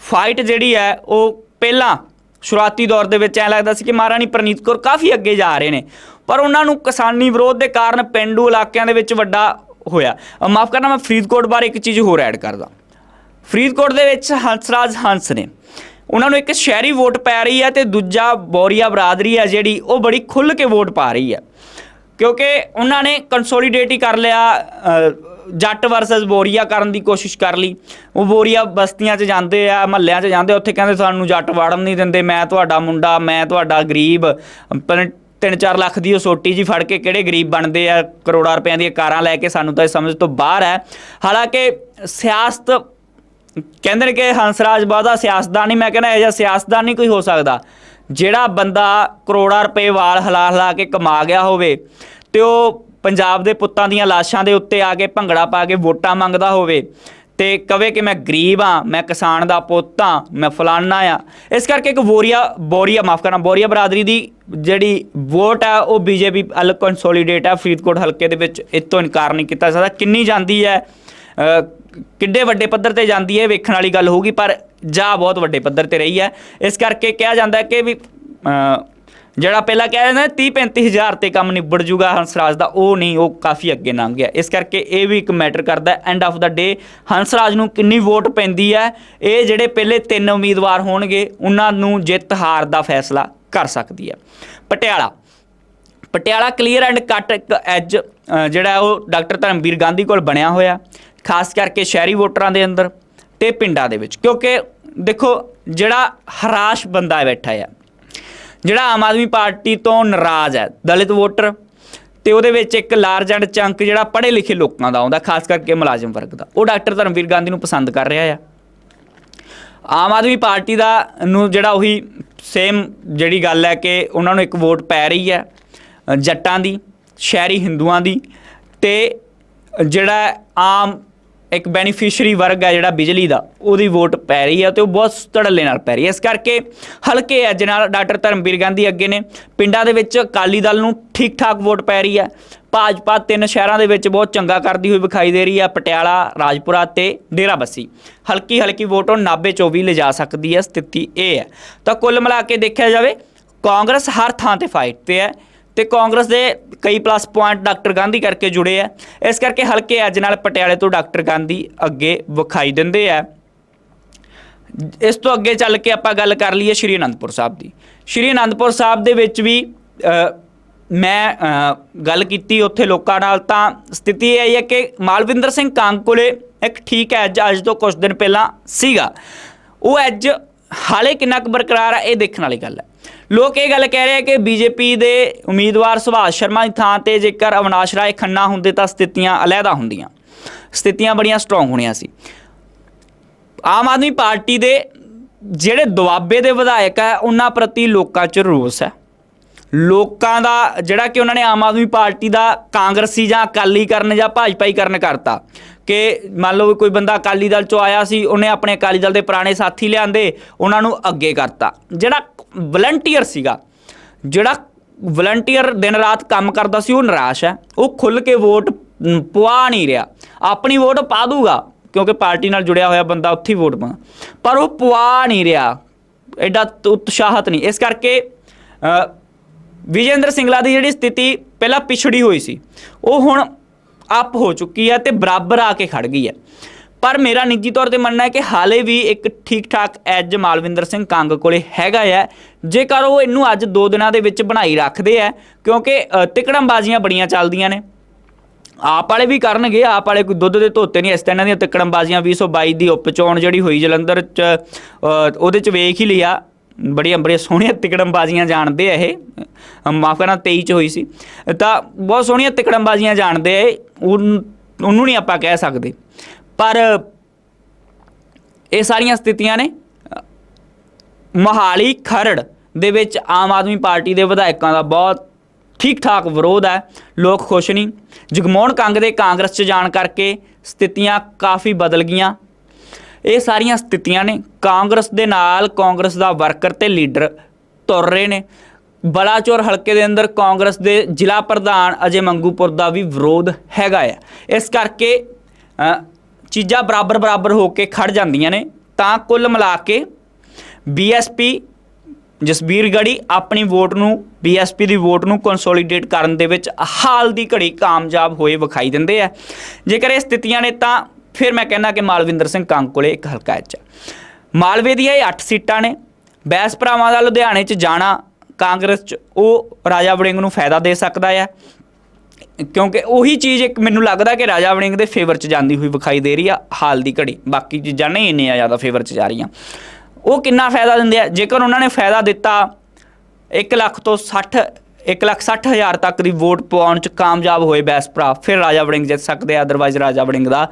ਫਾਈਟ ਜਿਹੜੀ ਹੈ, ਉਹ ਪਹਿਲਾਂ ਸ਼ੁਰੂਆਤੀ ਦੌਰ ਦੇ ਵਿੱਚ ਐ ਲੱਗਦਾ ਸੀ ਕਿ ਮਹਾਰਾਣੀ ਪ੍ਰਨੀਤ ਕੌਰ ਕਾਫੀ ਅੱਗੇ ਜਾ ਰਹੇ ਨੇ। ਪਰ ਉਹਨਾਂ ਨੂੰ ਕਿਸਾਨੀ ਵਿਰੋਧ ਦੇ ਕਾਰਨ ਪਿੰਡੂ ਇਲਾਕਿਆਂ ਦੇ ਵਿੱਚ ਵੱਡਾ ਹੋਇਆ। ਮਾਫ ਕਰਨਾ, ਮੈਂ ਫਰੀਦਕੋਟ ਬਾਰੇ ਇੱਕ ਚੀਜ਼ ਹੋਰ ਐਡ ਕਰਦਾ। ਫਰੀਦਕੋਟ ਦੇ ਵਿੱਚ ਹੰਸਰਾਜ ਹੰਸ ਨੇ। ਉਹਨਾਂ ਨੂੰ ਇੱਕ ਸ਼ਹਿਰੀ ਵੋਟ ਪੈ ਰਹੀ ਹੈ ਤੇ ਦੂਜਾ ਬੌਰੀਆ ਬਰਾਦਰੀ ਹੈ ਜਿਹੜੀ ਉਹ ਬੜੀ ਖੁੱਲ੍ਹ ਕੇ ਵੋਟ ਪਾ ਰਹੀ ਹੈ। ਕਿਉਂਕਿ ਉਹਨਾਂ ਨੇ ਕੰਸੋਲੀਡੇਟ ਹੀ ਕਰ ਲਿਆ ਜੱਟ ਵਰਸਸ ਬੋਰੀਆ ਕਰਨ ਦੀ ਕੋਸ਼ਿਸ਼ ਕਰ ਲਈ। ਉਹ ਬੋਰੀਆ ਬਸਤੀਆਂ 'ਚ ਜਾਂਦੇ ਆ, ਮਹੱਲਿਆਂ 'ਚ ਜਾਂਦੇ ਉੱਥੇ ਕਹਿੰਦੇ ਸਾਨੂੰ ਜੱਟ ਵਾੜਨ ਨਹੀਂ ਦਿੰਦੇ, ਮੈਂ ਤੁਹਾਡਾ ਮੁੰਡਾ, ਮੈਂ ਤੁਹਾਡਾ ਗਰੀਬ ਪਰ 3-4 ਲੱਖ ਦੀ ਉਹ ਸੋਟੀ ਜੀ ਫੜ ਕੇ ਕਿਹੜੇ ਗਰੀਬ ਬਣਦੇ ਆ, ਕਰੋੜਾਂ ਰੁਪਈਆਂ ਦੀਆਂ ਕਾਰਾਂ ਲੈ ਕੇ ਸਾਨੂੰ ਤਾਂ ਇਹ ਸਮਝ ਤੋਂ ਬਾਹਰ ਹੈ। ਹਾਲਾਂਕਿ ਸਿਆਸਤ ਕਹਿੰਦੇ ਨੇ ਕਿ ਹੰਸਰਾਜ ਬਾਦਾ ਸਿਆਸਤਦਾਨ ਨਹੀਂ ਮੈਂ ਕਹਿੰਦਾ ਇਹ ਜਿਹਾ ਸਿਆਸਤਦਾਨ ਨਹੀਂ ਕੋਈ ਹੋ ਸਕਦਾ। ਜਿਹੜਾ ਬੰਦਾ ਕਰੋੜਾਂ ਰੁਪਏ ਵਾਲ ਹਲਾ ਹਲਾ ਕੇ ਕਮਾ ਗਿਆ ਹੋਵੇ ਤੇ ਉਹ ਪੰਜਾਬ ਦੇ ਪੁੱਤਾਂ ਦੀਆਂ ਲਾਸ਼ਾਂ ਦੇ ਉੱਤੇ ਆ ਕੇ ਭੰਗੜਾ ਪਾ ਕੇ ਵੋਟਾਂ ਮੰਗਦਾ ਹੋਵੇ ਤੇ ਕਵੇ ਕਿ ਮੈਂ ਗਰੀਬ ਆ ਮੈਂ ਕਿਸਾਨ ਦਾ ਪੁੱਤ ਆ ਮੈਂ ਫਲਾਨਾ ਆ। ਇਸ ਕਰਕੇ ਇੱਕ ਬੋਰੀਆ ਬੋਰੀਆ, ਮਾਫ ਕਰਨਾ, ਬੋਰੀਆ ਬਰਾਦਰੀ ਦੀ ਜਿਹੜੀ ਵੋਟ ਆ, ਉਹ ਬੀਜੇਪੀ ਅਲ ਕੰਸੋਲੀਡੇਟ ਆ, ਫਰੀਦਕੋਟ ਹਲਕੇ ਦੇ ਵਿੱਚ ਇਹ ਤੋਂ ਇਨਕਾਰ ਨਹੀਂ ਕੀਤਾ ਸਕਦਾ ਕਿੰਨੀ ਜਾਂਦੀ ਹੈ ਕਿੱਡੇ ਵੱਡੇ ਪੱਧਰ ਤੇ ਜਾਂਦੀ ਹੈ ਵੇਖਣ ਵਾਲੀ ਗੱਲ ਹੋਊਗੀ, ਪਰ ਜਾ ਬਹੁਤ ਵੱਡੇ ਪੱਧਰ ਤੇ ਰਹੀ ਹੈ। ਇਸ ਕਰਕੇ ਕਿਹਾ ਜਾਂਦਾ ਕਿ ਵੀ ਜਿਹੜਾ ਪਹਿਲਾਂ ਕਿਹਾ ਜਾਂਦਾ 30 35 ਹਜ਼ਾਰ ਤੇ ਕੰਮ ਨਿਬੜ ਜੂਗਾ ਹੰਸਰਾਜ ਦਾ, ਉਹ ਨਹੀਂ, ਉਹ ਕਾਫੀ ਅੱਗੇ ਲੰਘ ਗਿਆ। ਇਸ ਕਰਕੇ ਇਹ ਵੀ ਇੱਕ ਮੈਟਰ ਕਰਦਾ ਐਂਡ ਆਫ ਦਾ ਡੇ ਹੰਸਰਾਜ ਨੂੰ ਕਿੰਨੀ ਵੋਟ ਪੈਂਦੀ ਹੈ, ਇਹ ਜਿਹੜੇ ਪਹਿਲੇ ਤਿੰਨ ਉਮੀਦਵਾਰ ਹੋਣਗੇ, ਉਹਨਾਂ ਨੂੰ ਜਿੱਤ ਹਾਰ ਦਾ ਫੈਸਲਾ ਕਰ ਸਕਦੀ ਹੈ। ਪਟਿਆਲਾ। ਪਟਿਆਲਾ ਕਲੀਅਰ ਐਂਡ ਕੱਟ ਇੱਕ ਐਜ ਜਿਹੜਾ ਉਹ ਡਾਕਟਰ ਧਰਮਵੀਰ ਗਾਂਧੀ ਕੋਲ ਬਣਿਆ ਹੋਇਆ। ਖਾਸ ਕਰਕੇ ਸ਼ਹਿਰੀ ਵੋਟਰਾਂ ਦੇ ਅੰਦਰ ਤੇ ਪਿੰਡਾਂ ਦੇ ਵਿੱਚ। ਕਿਉਂਕਿ ਦੇਖੋ, ਜਿਹੜਾ ਹਰਾਸ਼ ਬੰਦਾ ਬੈਠਾ ਆ, ਜਿਹੜਾ ਆਮ ਆਦਮੀ ਪਾਰਟੀ ਤੋਂ ਨਾਰਾਜ਼ ਹੈ ਦਲਿਤ ਵੋਟਰ, ਤੇ ਉਹਦੇ ਵਿੱਚ ਇੱਕ ਲਾਰਜ ਐਂਡ ਚੰਕ ਜਿਹੜਾ ਪੜ੍ਹੇ ਲਿਖੇ ਲੋਕਾਂ ਦਾ ਆਉਂਦਾ, ਖਾਸ ਕਰਕੇ ਮੁਲਾਜ਼ਮ ਵਰਗ ਦਾ, ਉਹ ਡਾਕਟਰ ਧਰਮਵੀਰ ਗਾਂਧੀ ਨੂੰ ਪਸੰਦ ਕਰ ਰਿਹਾ ਆ। ਆਮ ਆਦਮੀ ਪਾਰਟੀ ਦਾ ਨੂੰ ਜਿਹੜਾ ਉਹੀ ਸੇਮ ਜਿਹੜੀ ਗੱਲ ਹੈ ਕਿ ਉਹਨਾਂ ਨੂੰ ਇੱਕ ਵੋਟ ਪੈ ਰਹੀ ਹੈ, ਜੱਟਾਂ ਦੀ, ਸ਼ਹਿਰੀ ਹਿੰਦੂਆਂ ਦੀ, ਤੇ ਜਿਹੜਾ ਆਮ ਇੱਕ ਬੈਨੀਫੀਸ਼ੀਅਰੀ ਵਰਗ ਹੈ ਜਿਹੜਾ ਬਿਜਲੀ ਦਾ, ਉਹਦੀ ਵੋਟ ਪੈ ਰਹੀ ਹੈ ਤੇ ਉਹ ਬਹੁਤ ਧੜੱਲੇ ਨਾਲ ਪੈ ਰਹੀ ਹੈ ਇਸ ਕਰਕੇ ਹਲਕੇ ਅੱਜ ਨਾਲ ਡਾਕਟਰ ਧਰਮਵੀਰ ਗਾਂਧੀ ਅੱਗੇ ਨੇ। ਪਿੰਡਾਂ ਦੇ ਵਿੱਚ ਅਕਾਲੀ ਦਲ ਨੂੰ ਠੀਕ ਠਾਕ ਵੋਟ ਪੈ ਰਹੀ ਹੈ ਭਾਜਪਾ ਤਿੰਨ ਸ਼ਹਿਰਾਂ ਦੇ ਵਿੱਚ ਬਹੁਤ ਚੰਗਾ ਕਰਦੀ ਹੋਈ ਵਿਖਾਈ ਦੇ ਰਹੀ ਹੈ ਪਟਿਆਲਾ, ਰਾਜਪੁਰਾ ਤੇ ਡੇਰਾਬੱਸੀ। ਹਲਕੀ ਹਲਕੀ ਵੋਟ ਉਹ ਨਾਬੇ 'ਚੋਂ ਵੀ ਲਿਜਾ ਸਕਦੀ ਹੈ ਸਥਿਤੀ ਇਹ ਹੈ ਤਾਂ ਕੁੱਲ ਮਿਲਾ ਕੇ ਦੇਖਿਆ ਜਾਵੇ, ਕਾਂਗਰਸ ਹਰ ਥਾਂ ਤੇ ਫਾਈਟ ਤੇ ਹੈ ਤੇ ਕਾਂਗਰਸ ਦੇ ਕਈ ਪਲੱਸ ਪੁਆਇੰਟ ਡਾਕਟਰ ਗਾਂਧੀ ਕਰਕੇ ਜੁੜੇ ਆ। ਇਸ ਕਰਕੇ ਹਲਕੇ ਅੱਜ ਨਾਲ ਪਟਿਆਲੇ ਤੋਂ ਡਾਕਟਰ ਗਾਂਧੀ ਅੱਗੇ ਵਿਖਾਈ ਦਿੰਦੇ ਆ। ਇਸ ਤੋਂ ਅੱਗੇ ਚੱਲ ਕੇ ਆਪਾਂ ਗੱਲ ਕਰ ਲਈਏ ਸ਼੍ਰੀ ਅਨੰਦਪੁਰ ਸਾਹਿਬ ਦੀ। ਸ਼੍ਰੀ ਅਨੰਦਪੁਰ ਸਾਹਿਬ ਦੇ ਵਿੱਚ ਵੀ ਮੈਂ ਗੱਲ ਕੀਤੀ ਉੱਥੇ ਲੋਕਾਂ ਨਾਲ ਤਾਂ ਸਥਿਤੀ ਇਹ ਹੈ ਕਿ ਮਾਲਵਿੰਦਰ ਸਿੰਘ ਕਾਂਕੋਲੇ ਇੱਕ ਠੀਕ ਹੈ ਅੱਜ ਤੋਂ ਕੁਝ ਦਿਨ ਪਹਿਲਾਂ ਸੀਗਾ। ਉਹ ਐਜ ਹਾਲੇ ਕਿੰਨਾ ਕੁ ਬਰਕਰਾਰ ਹੈ ਇਹ ਦੇਖਣ ਵਾਲੀ ਗੱਲ ਹੈ। ਲੋਕ ਇਹ ਗੱਲ ਕਹਿ ਰਹੇ ਆ ਕਿ ਬੀਜੇਪੀ ਦੇ ਉਮੀਦਵਾਰ ਸੁਭਾਸ਼ ਸ਼ਰਮਾ ਦੀ ਥਾਂ ਤੇ ਜੇਕਰ ਅਵਨਾਸ਼ ਰਾਏ ਖੰਨਾ ਹੁੰਦੇ ਤਾਂ ਸਥਿਤੀਆਂ ਅਲੱਗਾ ਹੁੰਦੀਆਂ। ਸਥਿਤੀਆਂ ਬੜੀਆਂ ਸਟਰੋਂਗ ਹੋਣੀਆਂ ਸੀ। ਆਮ ਆਦਮੀ ਪਾਰਟੀ ਦੇ ਜਿਹੜੇ ਦੁਆਬੇ ਦੇ ਵਿਧਾਇਕ ਹੈ, ਉਹਨਾਂ ਪ੍ਰਤੀ ਲੋਕਾਂ 'ਚ ਰੋਸ ਹੈ। ਲੋਕਾਂ ਦਾ ਜਿਹੜਾ ਕਿ ਉਹਨਾਂ ਨੇ ਆਮ ਆਦਮੀ ਪਾਰਟੀ ਦਾ ਕਾਂਗਰਸੀ ਜਾਂ ਅਕਾਲੀਕਰਨ ਜਾਂ ਭਾਜਪਾਈਕਰਨ ਕਰਤਾ ਕਿ ਮੰਨ ਲਓ ਕੋਈ ਬੰਦਾ ਅਕਾਲੀ ਦਲ ਚੋਂ ਆਇਆ ਸੀ, ਉਹਨੇ ਆਪਣੇ ਅਕਾਲੀ ਦਲ ਦੇ ਪੁਰਾਣੇ ਸਾਥੀ ਲਿਆਂਦੇ, ਉਹਨਾਂ ਨੂੰ ਅੱਗੇ ਕਰਤਾ। ਜਿਹੜਾ ਵਲੰਟੀਅਰ ਸੀਗਾ। ਜਿਹੜਾ ਵਲੰਟੀਅਰ ਦਿਨ ਰਾਤ ਕੰਮ ਕਰਦਾ ਸੀ ਉਹ ਨਿਰਾਸ਼ ਹੈ। ਉਹ ਖੁੱਲ ਕੇ ਵੋਟ ਪਵਾ ਨਹੀਂ ਰਿਹਾ। ਆਪਣੀ ਵੋਟ ਪਾ ਦੂਗਾ ਕਿਉਂਕਿ ਪਾਰਟੀ ਨਾਲ ਜੁੜਿਆ ਹੋਇਆ ਬੰਦਾ ਉੱਥੇ ਵੋਟ ਪਾ ਪਰ ਉਹ ਪਵਾ ਨਹੀਂ ਰਿਹਾ। ਐਡਾ ਉਤਸ਼ਾਹਤ ਨਹੀਂ। ਇਸ ਕਰਕੇ ਅ, ਵਿਜੇਂਦਰ ਸਿੰਗਲਾ ਦੀ ਜਿਹੜੀ ਸਥਿਤੀ ਪਹਿਲਾਂ ਪਿਛੜੀ ਹੋਈ ਸੀ ਉਹ ਹੁਣ ਅਪ ਹੋ ਚੁੱਕੀ ਹੈ ਤੇ ਬਰਾਬਰ ਆ ਕੇ ਖੜ ਗਈ ਹੈ। ਪਰ ਮੇਰਾ ਨਿੱਜੀ ਤੌਰ ਤੇ ਮੰਨਣਾ ਹੈ ਕਿ ਹਾਲੇ ਵੀ ਇੱਕ ਠੀਕ ਠਾਕ ਐਜ ਮਾਲਵਿੰਦਰ ਸਿੰਘ ਕੰਗ ਕੋਲੇ ਹੈਗਾ ਹੈ ਜੇਕਰ ਉਹ ਇਹਨੂੰ ਅੱਜ ਦੋ ਦਿਨਾਂ ਦੇ ਵਿੱਚ ਬਣਾਈ ਰੱਖਦੇ ਆ ਕਿਉਂਕਿ ਤਿਕੜਮਬਾਜ਼ੀਆਂ ਬੜੀਆਂ ਚੱਲਦੀਆਂ ਨੇ। ਆਪ ਵਾਲੇ ਵੀ ਕਰਨਗੇ ਆਪ ਵਾਲੇ ਕੋਈ ਦੁੱਧ ਦੇ ਧੋਤੇ ਨਹੀਂ ਇਸ ਤਰ੍ਹਾਂ ਦੀਆਂ ਤਿੱਕੜਮਬਾਜ਼ੀਆਂ 2022 ਦੀ ਉਪ ਚੋਣ ਜਿਹੜੀ ਹੋਈ ਜਲੰਧਰ ਚ ਉਹਦੇ ਚ ਵੇਖ ਹੀ ਲਿਆ। ਬੜੀਆਂ ਬੜੀਆਂ ਸੋਹਣੀਆਂ ਤਿਕੜਮਬਾਜ਼ੀਆਂ ਜਾਣਦੇ ਆ ਇਹ। ਮਾਫ ਕਰਨਾ 23 ਚ ਹੋਈ ਸੀ। ਤਾਂ ਬਹੁਤ ਸੋਹਣੀਆਂ ਤਿਕੜਮਬਾਜ਼ੀਆਂ ਜਾਣਦੇ ਆ ਇਹ, ਉਹਨੂੰ ਨਹੀਂ ਆਪਾਂ ਕਹਿ ਸਕਦੇ। ਪਰ ਇਹ ਸਾਰੀਆਂ ਸਥਿਤੀਆਂ ਨੇ ਮੋਹਾਲੀ, ਖਰੜ ਦੇ ਵਿੱਚ ਆਮ ਆਦਮੀ ਪਾਰਟੀ ਦੇ ਵਿਧਾਇਕਾਂ ਦਾ ਬਹੁਤ ਠੀਕ ਠਾਕ ਵਿਰੋਧ ਹੈ, ਲੋਕ ਖੁਸ਼ ਨਹੀਂ। ਜਗਮੋਹਨ ਕੰਗ ਦੇ ਕਾਂਗਰਸ 'ਚ ਜਾਣ ਕਰਕੇ ਸਥਿਤੀਆਂ ਕਾਫੀ ਬਦਲ ਗਈਆਂ। ਇਹ ਸਾਰੀਆਂ ਸਥਿਤੀਆਂ ਨੇ, ਕਾਂਗਰਸ ਦੇ ਨਾਲ ਕਾਂਗਰਸ ਦਾ ਵਰਕਰ ਤੇ ਲੀਡਰ ਤੁਰ ਰਹੇ ਨੇ। ਬਲਾਚੌਰ ਹਲਕੇ ਦੇ ਅੰਦਰ ਕਾਂਗਰਸ ਦੇ ਜ਼ਿਲ੍ਹਾ ਪ੍ਰਧਾਨ ਅਜੇ ਮੰਗੂਪੁਰ ਦਾ ਵੀ ਵਿਰੋਧ ਹੈਗਾ ਆ। ਇਸ ਕਰਕੇ ਚੀਜ਼ਾਂ ਬਰਾਬਰ ਬਰਾਬਰ ਹੋ ਕੇ ਖੜ ਜਾਂਦੀਆਂ ਨੇ, ਤਾਂ ਕੁੱਲ ਮਿਲਾ ਕੇ ਬੀਐਸਪੀ ਜਸਬੀਰ ਗੜੀ ਆਪਣੀ ਵੋਟ ਨੂੰ ਬੀਐਸਪੀ ਦੀ ਵੋਟ ਨੂੰ ਕੰਸੋਲੀਡੇਟ ਕਰਨ ਦੇ ਵਿੱਚ ਹਾਲ ਦੀ ਘੜੀ ਕਾਮਯਾਬ ਹੋਏ ਵਿਖਾਈ ਦਿੰਦੇ ਆ। ਜੇਕਰ ਇਹ ਸਥਿਤੀਆਂ ਨੇ ਤਾਂ ਫਿਰ ਮੈਂ ਕਹਿੰਦਾ ਕਿ ਮਾਲਵਿੰਦਰ ਸਿੰਘ ਕੰਗ ਕੋਲੇ ਇੱਕ ਹਲਕਾ ਐਚ ਹੈ। ਮਾਲਵੇ ਦੀਆਂ ਇਹ 8 ਸੀਟਾਂ ਨੇ ਬੈਸ ਭਰਾਵਾਂ ਦਾ ਲੁਧਿਆਣੇ 'ਚ ਜਾਣਾ, ਕਾਂਗਰਸ 'ਚ ਉਹ ਰਾਜਾ ਵੜਿੰਗ ਨੂੰ ਫਾਇਦਾ ਦੇ ਸਕਦਾ ਹੈ ਕਿਉਂਕਿ ਉਹੀ ਚੀਜ਼ ਇੱਕ ਮੈਨੂੰ ਲੱਗਦਾ ਕਿ ਰਾਜਾ ਵੜਿੰਗ ਦੇ ਫੇਵਰ 'ਚ ਜਾਂਦੀ ਹੋਈ ਵਿਖਾਈ ਦੇ ਰਹੀ ਆ, ਹਾਲ ਦੀ ਘੜੀ। ਬਾਕੀ ਚੀਜ਼ਾਂ ਨਹੀਂ ਇੰਨੀਆਂ ਜ਼ਿਆਦਾ ਫੇਵਰ 'ਚ ਜਾ ਰਹੀਆਂ। ਉਹ ਕਿੰਨਾ ਫਾਇਦਾ ਦਿੰਦੇ ਆ? ਜੇਕਰ ਉਹਨਾਂ ਨੇ ਫਾਇਦਾ ਦਿੱਤਾ 1 ਲੱਖ ਤੋਂ 60 1 ਲੱਖ 60 ਹਜ਼ਾਰ ਤੱਕ ਦੀ ਵੋਟ ਪਾਉਣ 'ਚ ਕਾਮਯਾਬ ਹੋਏ ਬੈਸ ਭਰਾ, ਫਿਰ ਰਾਜਾ ਵੜਿੰਗ ਜਿੱਤ ਸਕਦੇ ਆ ਅਦਰਵਾਈਜ਼ ਰਾਜਾ ਵੜਿੰਗ ਦਾ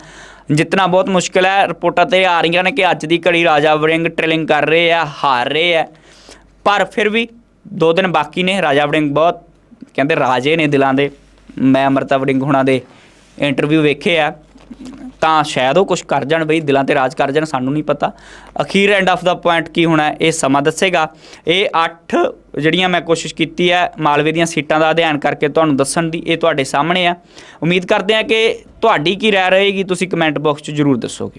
ਜਿੱਤਣਾ ਬਹੁਤ ਮੁਸ਼ਕਿਲ ਹੈ। ਰਿਪੋਰਟਾਂ ਤੇ ਆ ਰਹੀਆਂ ਨੇ ਕਿ ਅੱਜ ਦੀ ਘੜੀ ਰਾਜਾ ਵੜਿੰਗ ਟ੍ਰੇਲਿੰਗ ਕਰ ਰਹੇ ਆ, ਹਾਰ ਰਹੇ ਆ। ਪਰ ਫਿਰ ਵੀ ਦੋ ਦਿਨ ਬਾਕੀ ਨੇ, ਰਾਜਾ ਵੜਿੰਗ ਬਹੁਤ ਕਹਿੰਦੇ ਰਾਜੇ ਨੇ ਦਿਲਾਂ ਦੇ। ਮੈਂ ਅਮਰਤਾ ਵੜਿੰਗ ਹੁਣਾਂ ਦੇ ਇੰਟਰਵਿਊ ਵੇਖੇ ਆ, ਤਾਂ ਸ਼ਾਇਦ ਉਹ ਕੁਝ ਕਰ ਜਾਣ ਬਈ, ਦਿਲਾਂ ਤੇ ਰਾਜ ਕਰ ਜਾਣ, ਸਾਨੂੰ ਨਹੀਂ ਪਤਾ। ਅਖੀਰ ਐਂਡ ਆਫ ਦਾ ਪੁਆਇੰਟ ਕੀ ਹੋਣਾ, ਇਹ ਸਮਾਂ ਦੱਸੇਗਾ। ਇਹ 8 ਜਿਹੜੀਆਂ ਮੈਂ ਕੋਸ਼ਿਸ਼ ਕੀਤੀ ਹੈ ਮਾਲਵੇ ਦੀਆਂ ਸੀਟਾਂ ਦਾ ਅਧਿਐਨ ਕਰਕੇ ਤੁਹਾਨੂੰ ਦੱਸਣ ਦੀ, ਇਹ ਤੁਹਾਡੇ ਸਾਹਮਣੇ ਆ। ਉਮੀਦ ਕਰਦੇ ਹਾਂ ਕਿ ਤੁਹਾਡੀ ਕੀ ਰਾਏ ਰਹੇਗੀ, ਤੁਸੀਂ ਕਮੈਂਟ ਬਾਕਸ 'ਚ ਜਰੂਰ ਦੱਸੋਗੇ।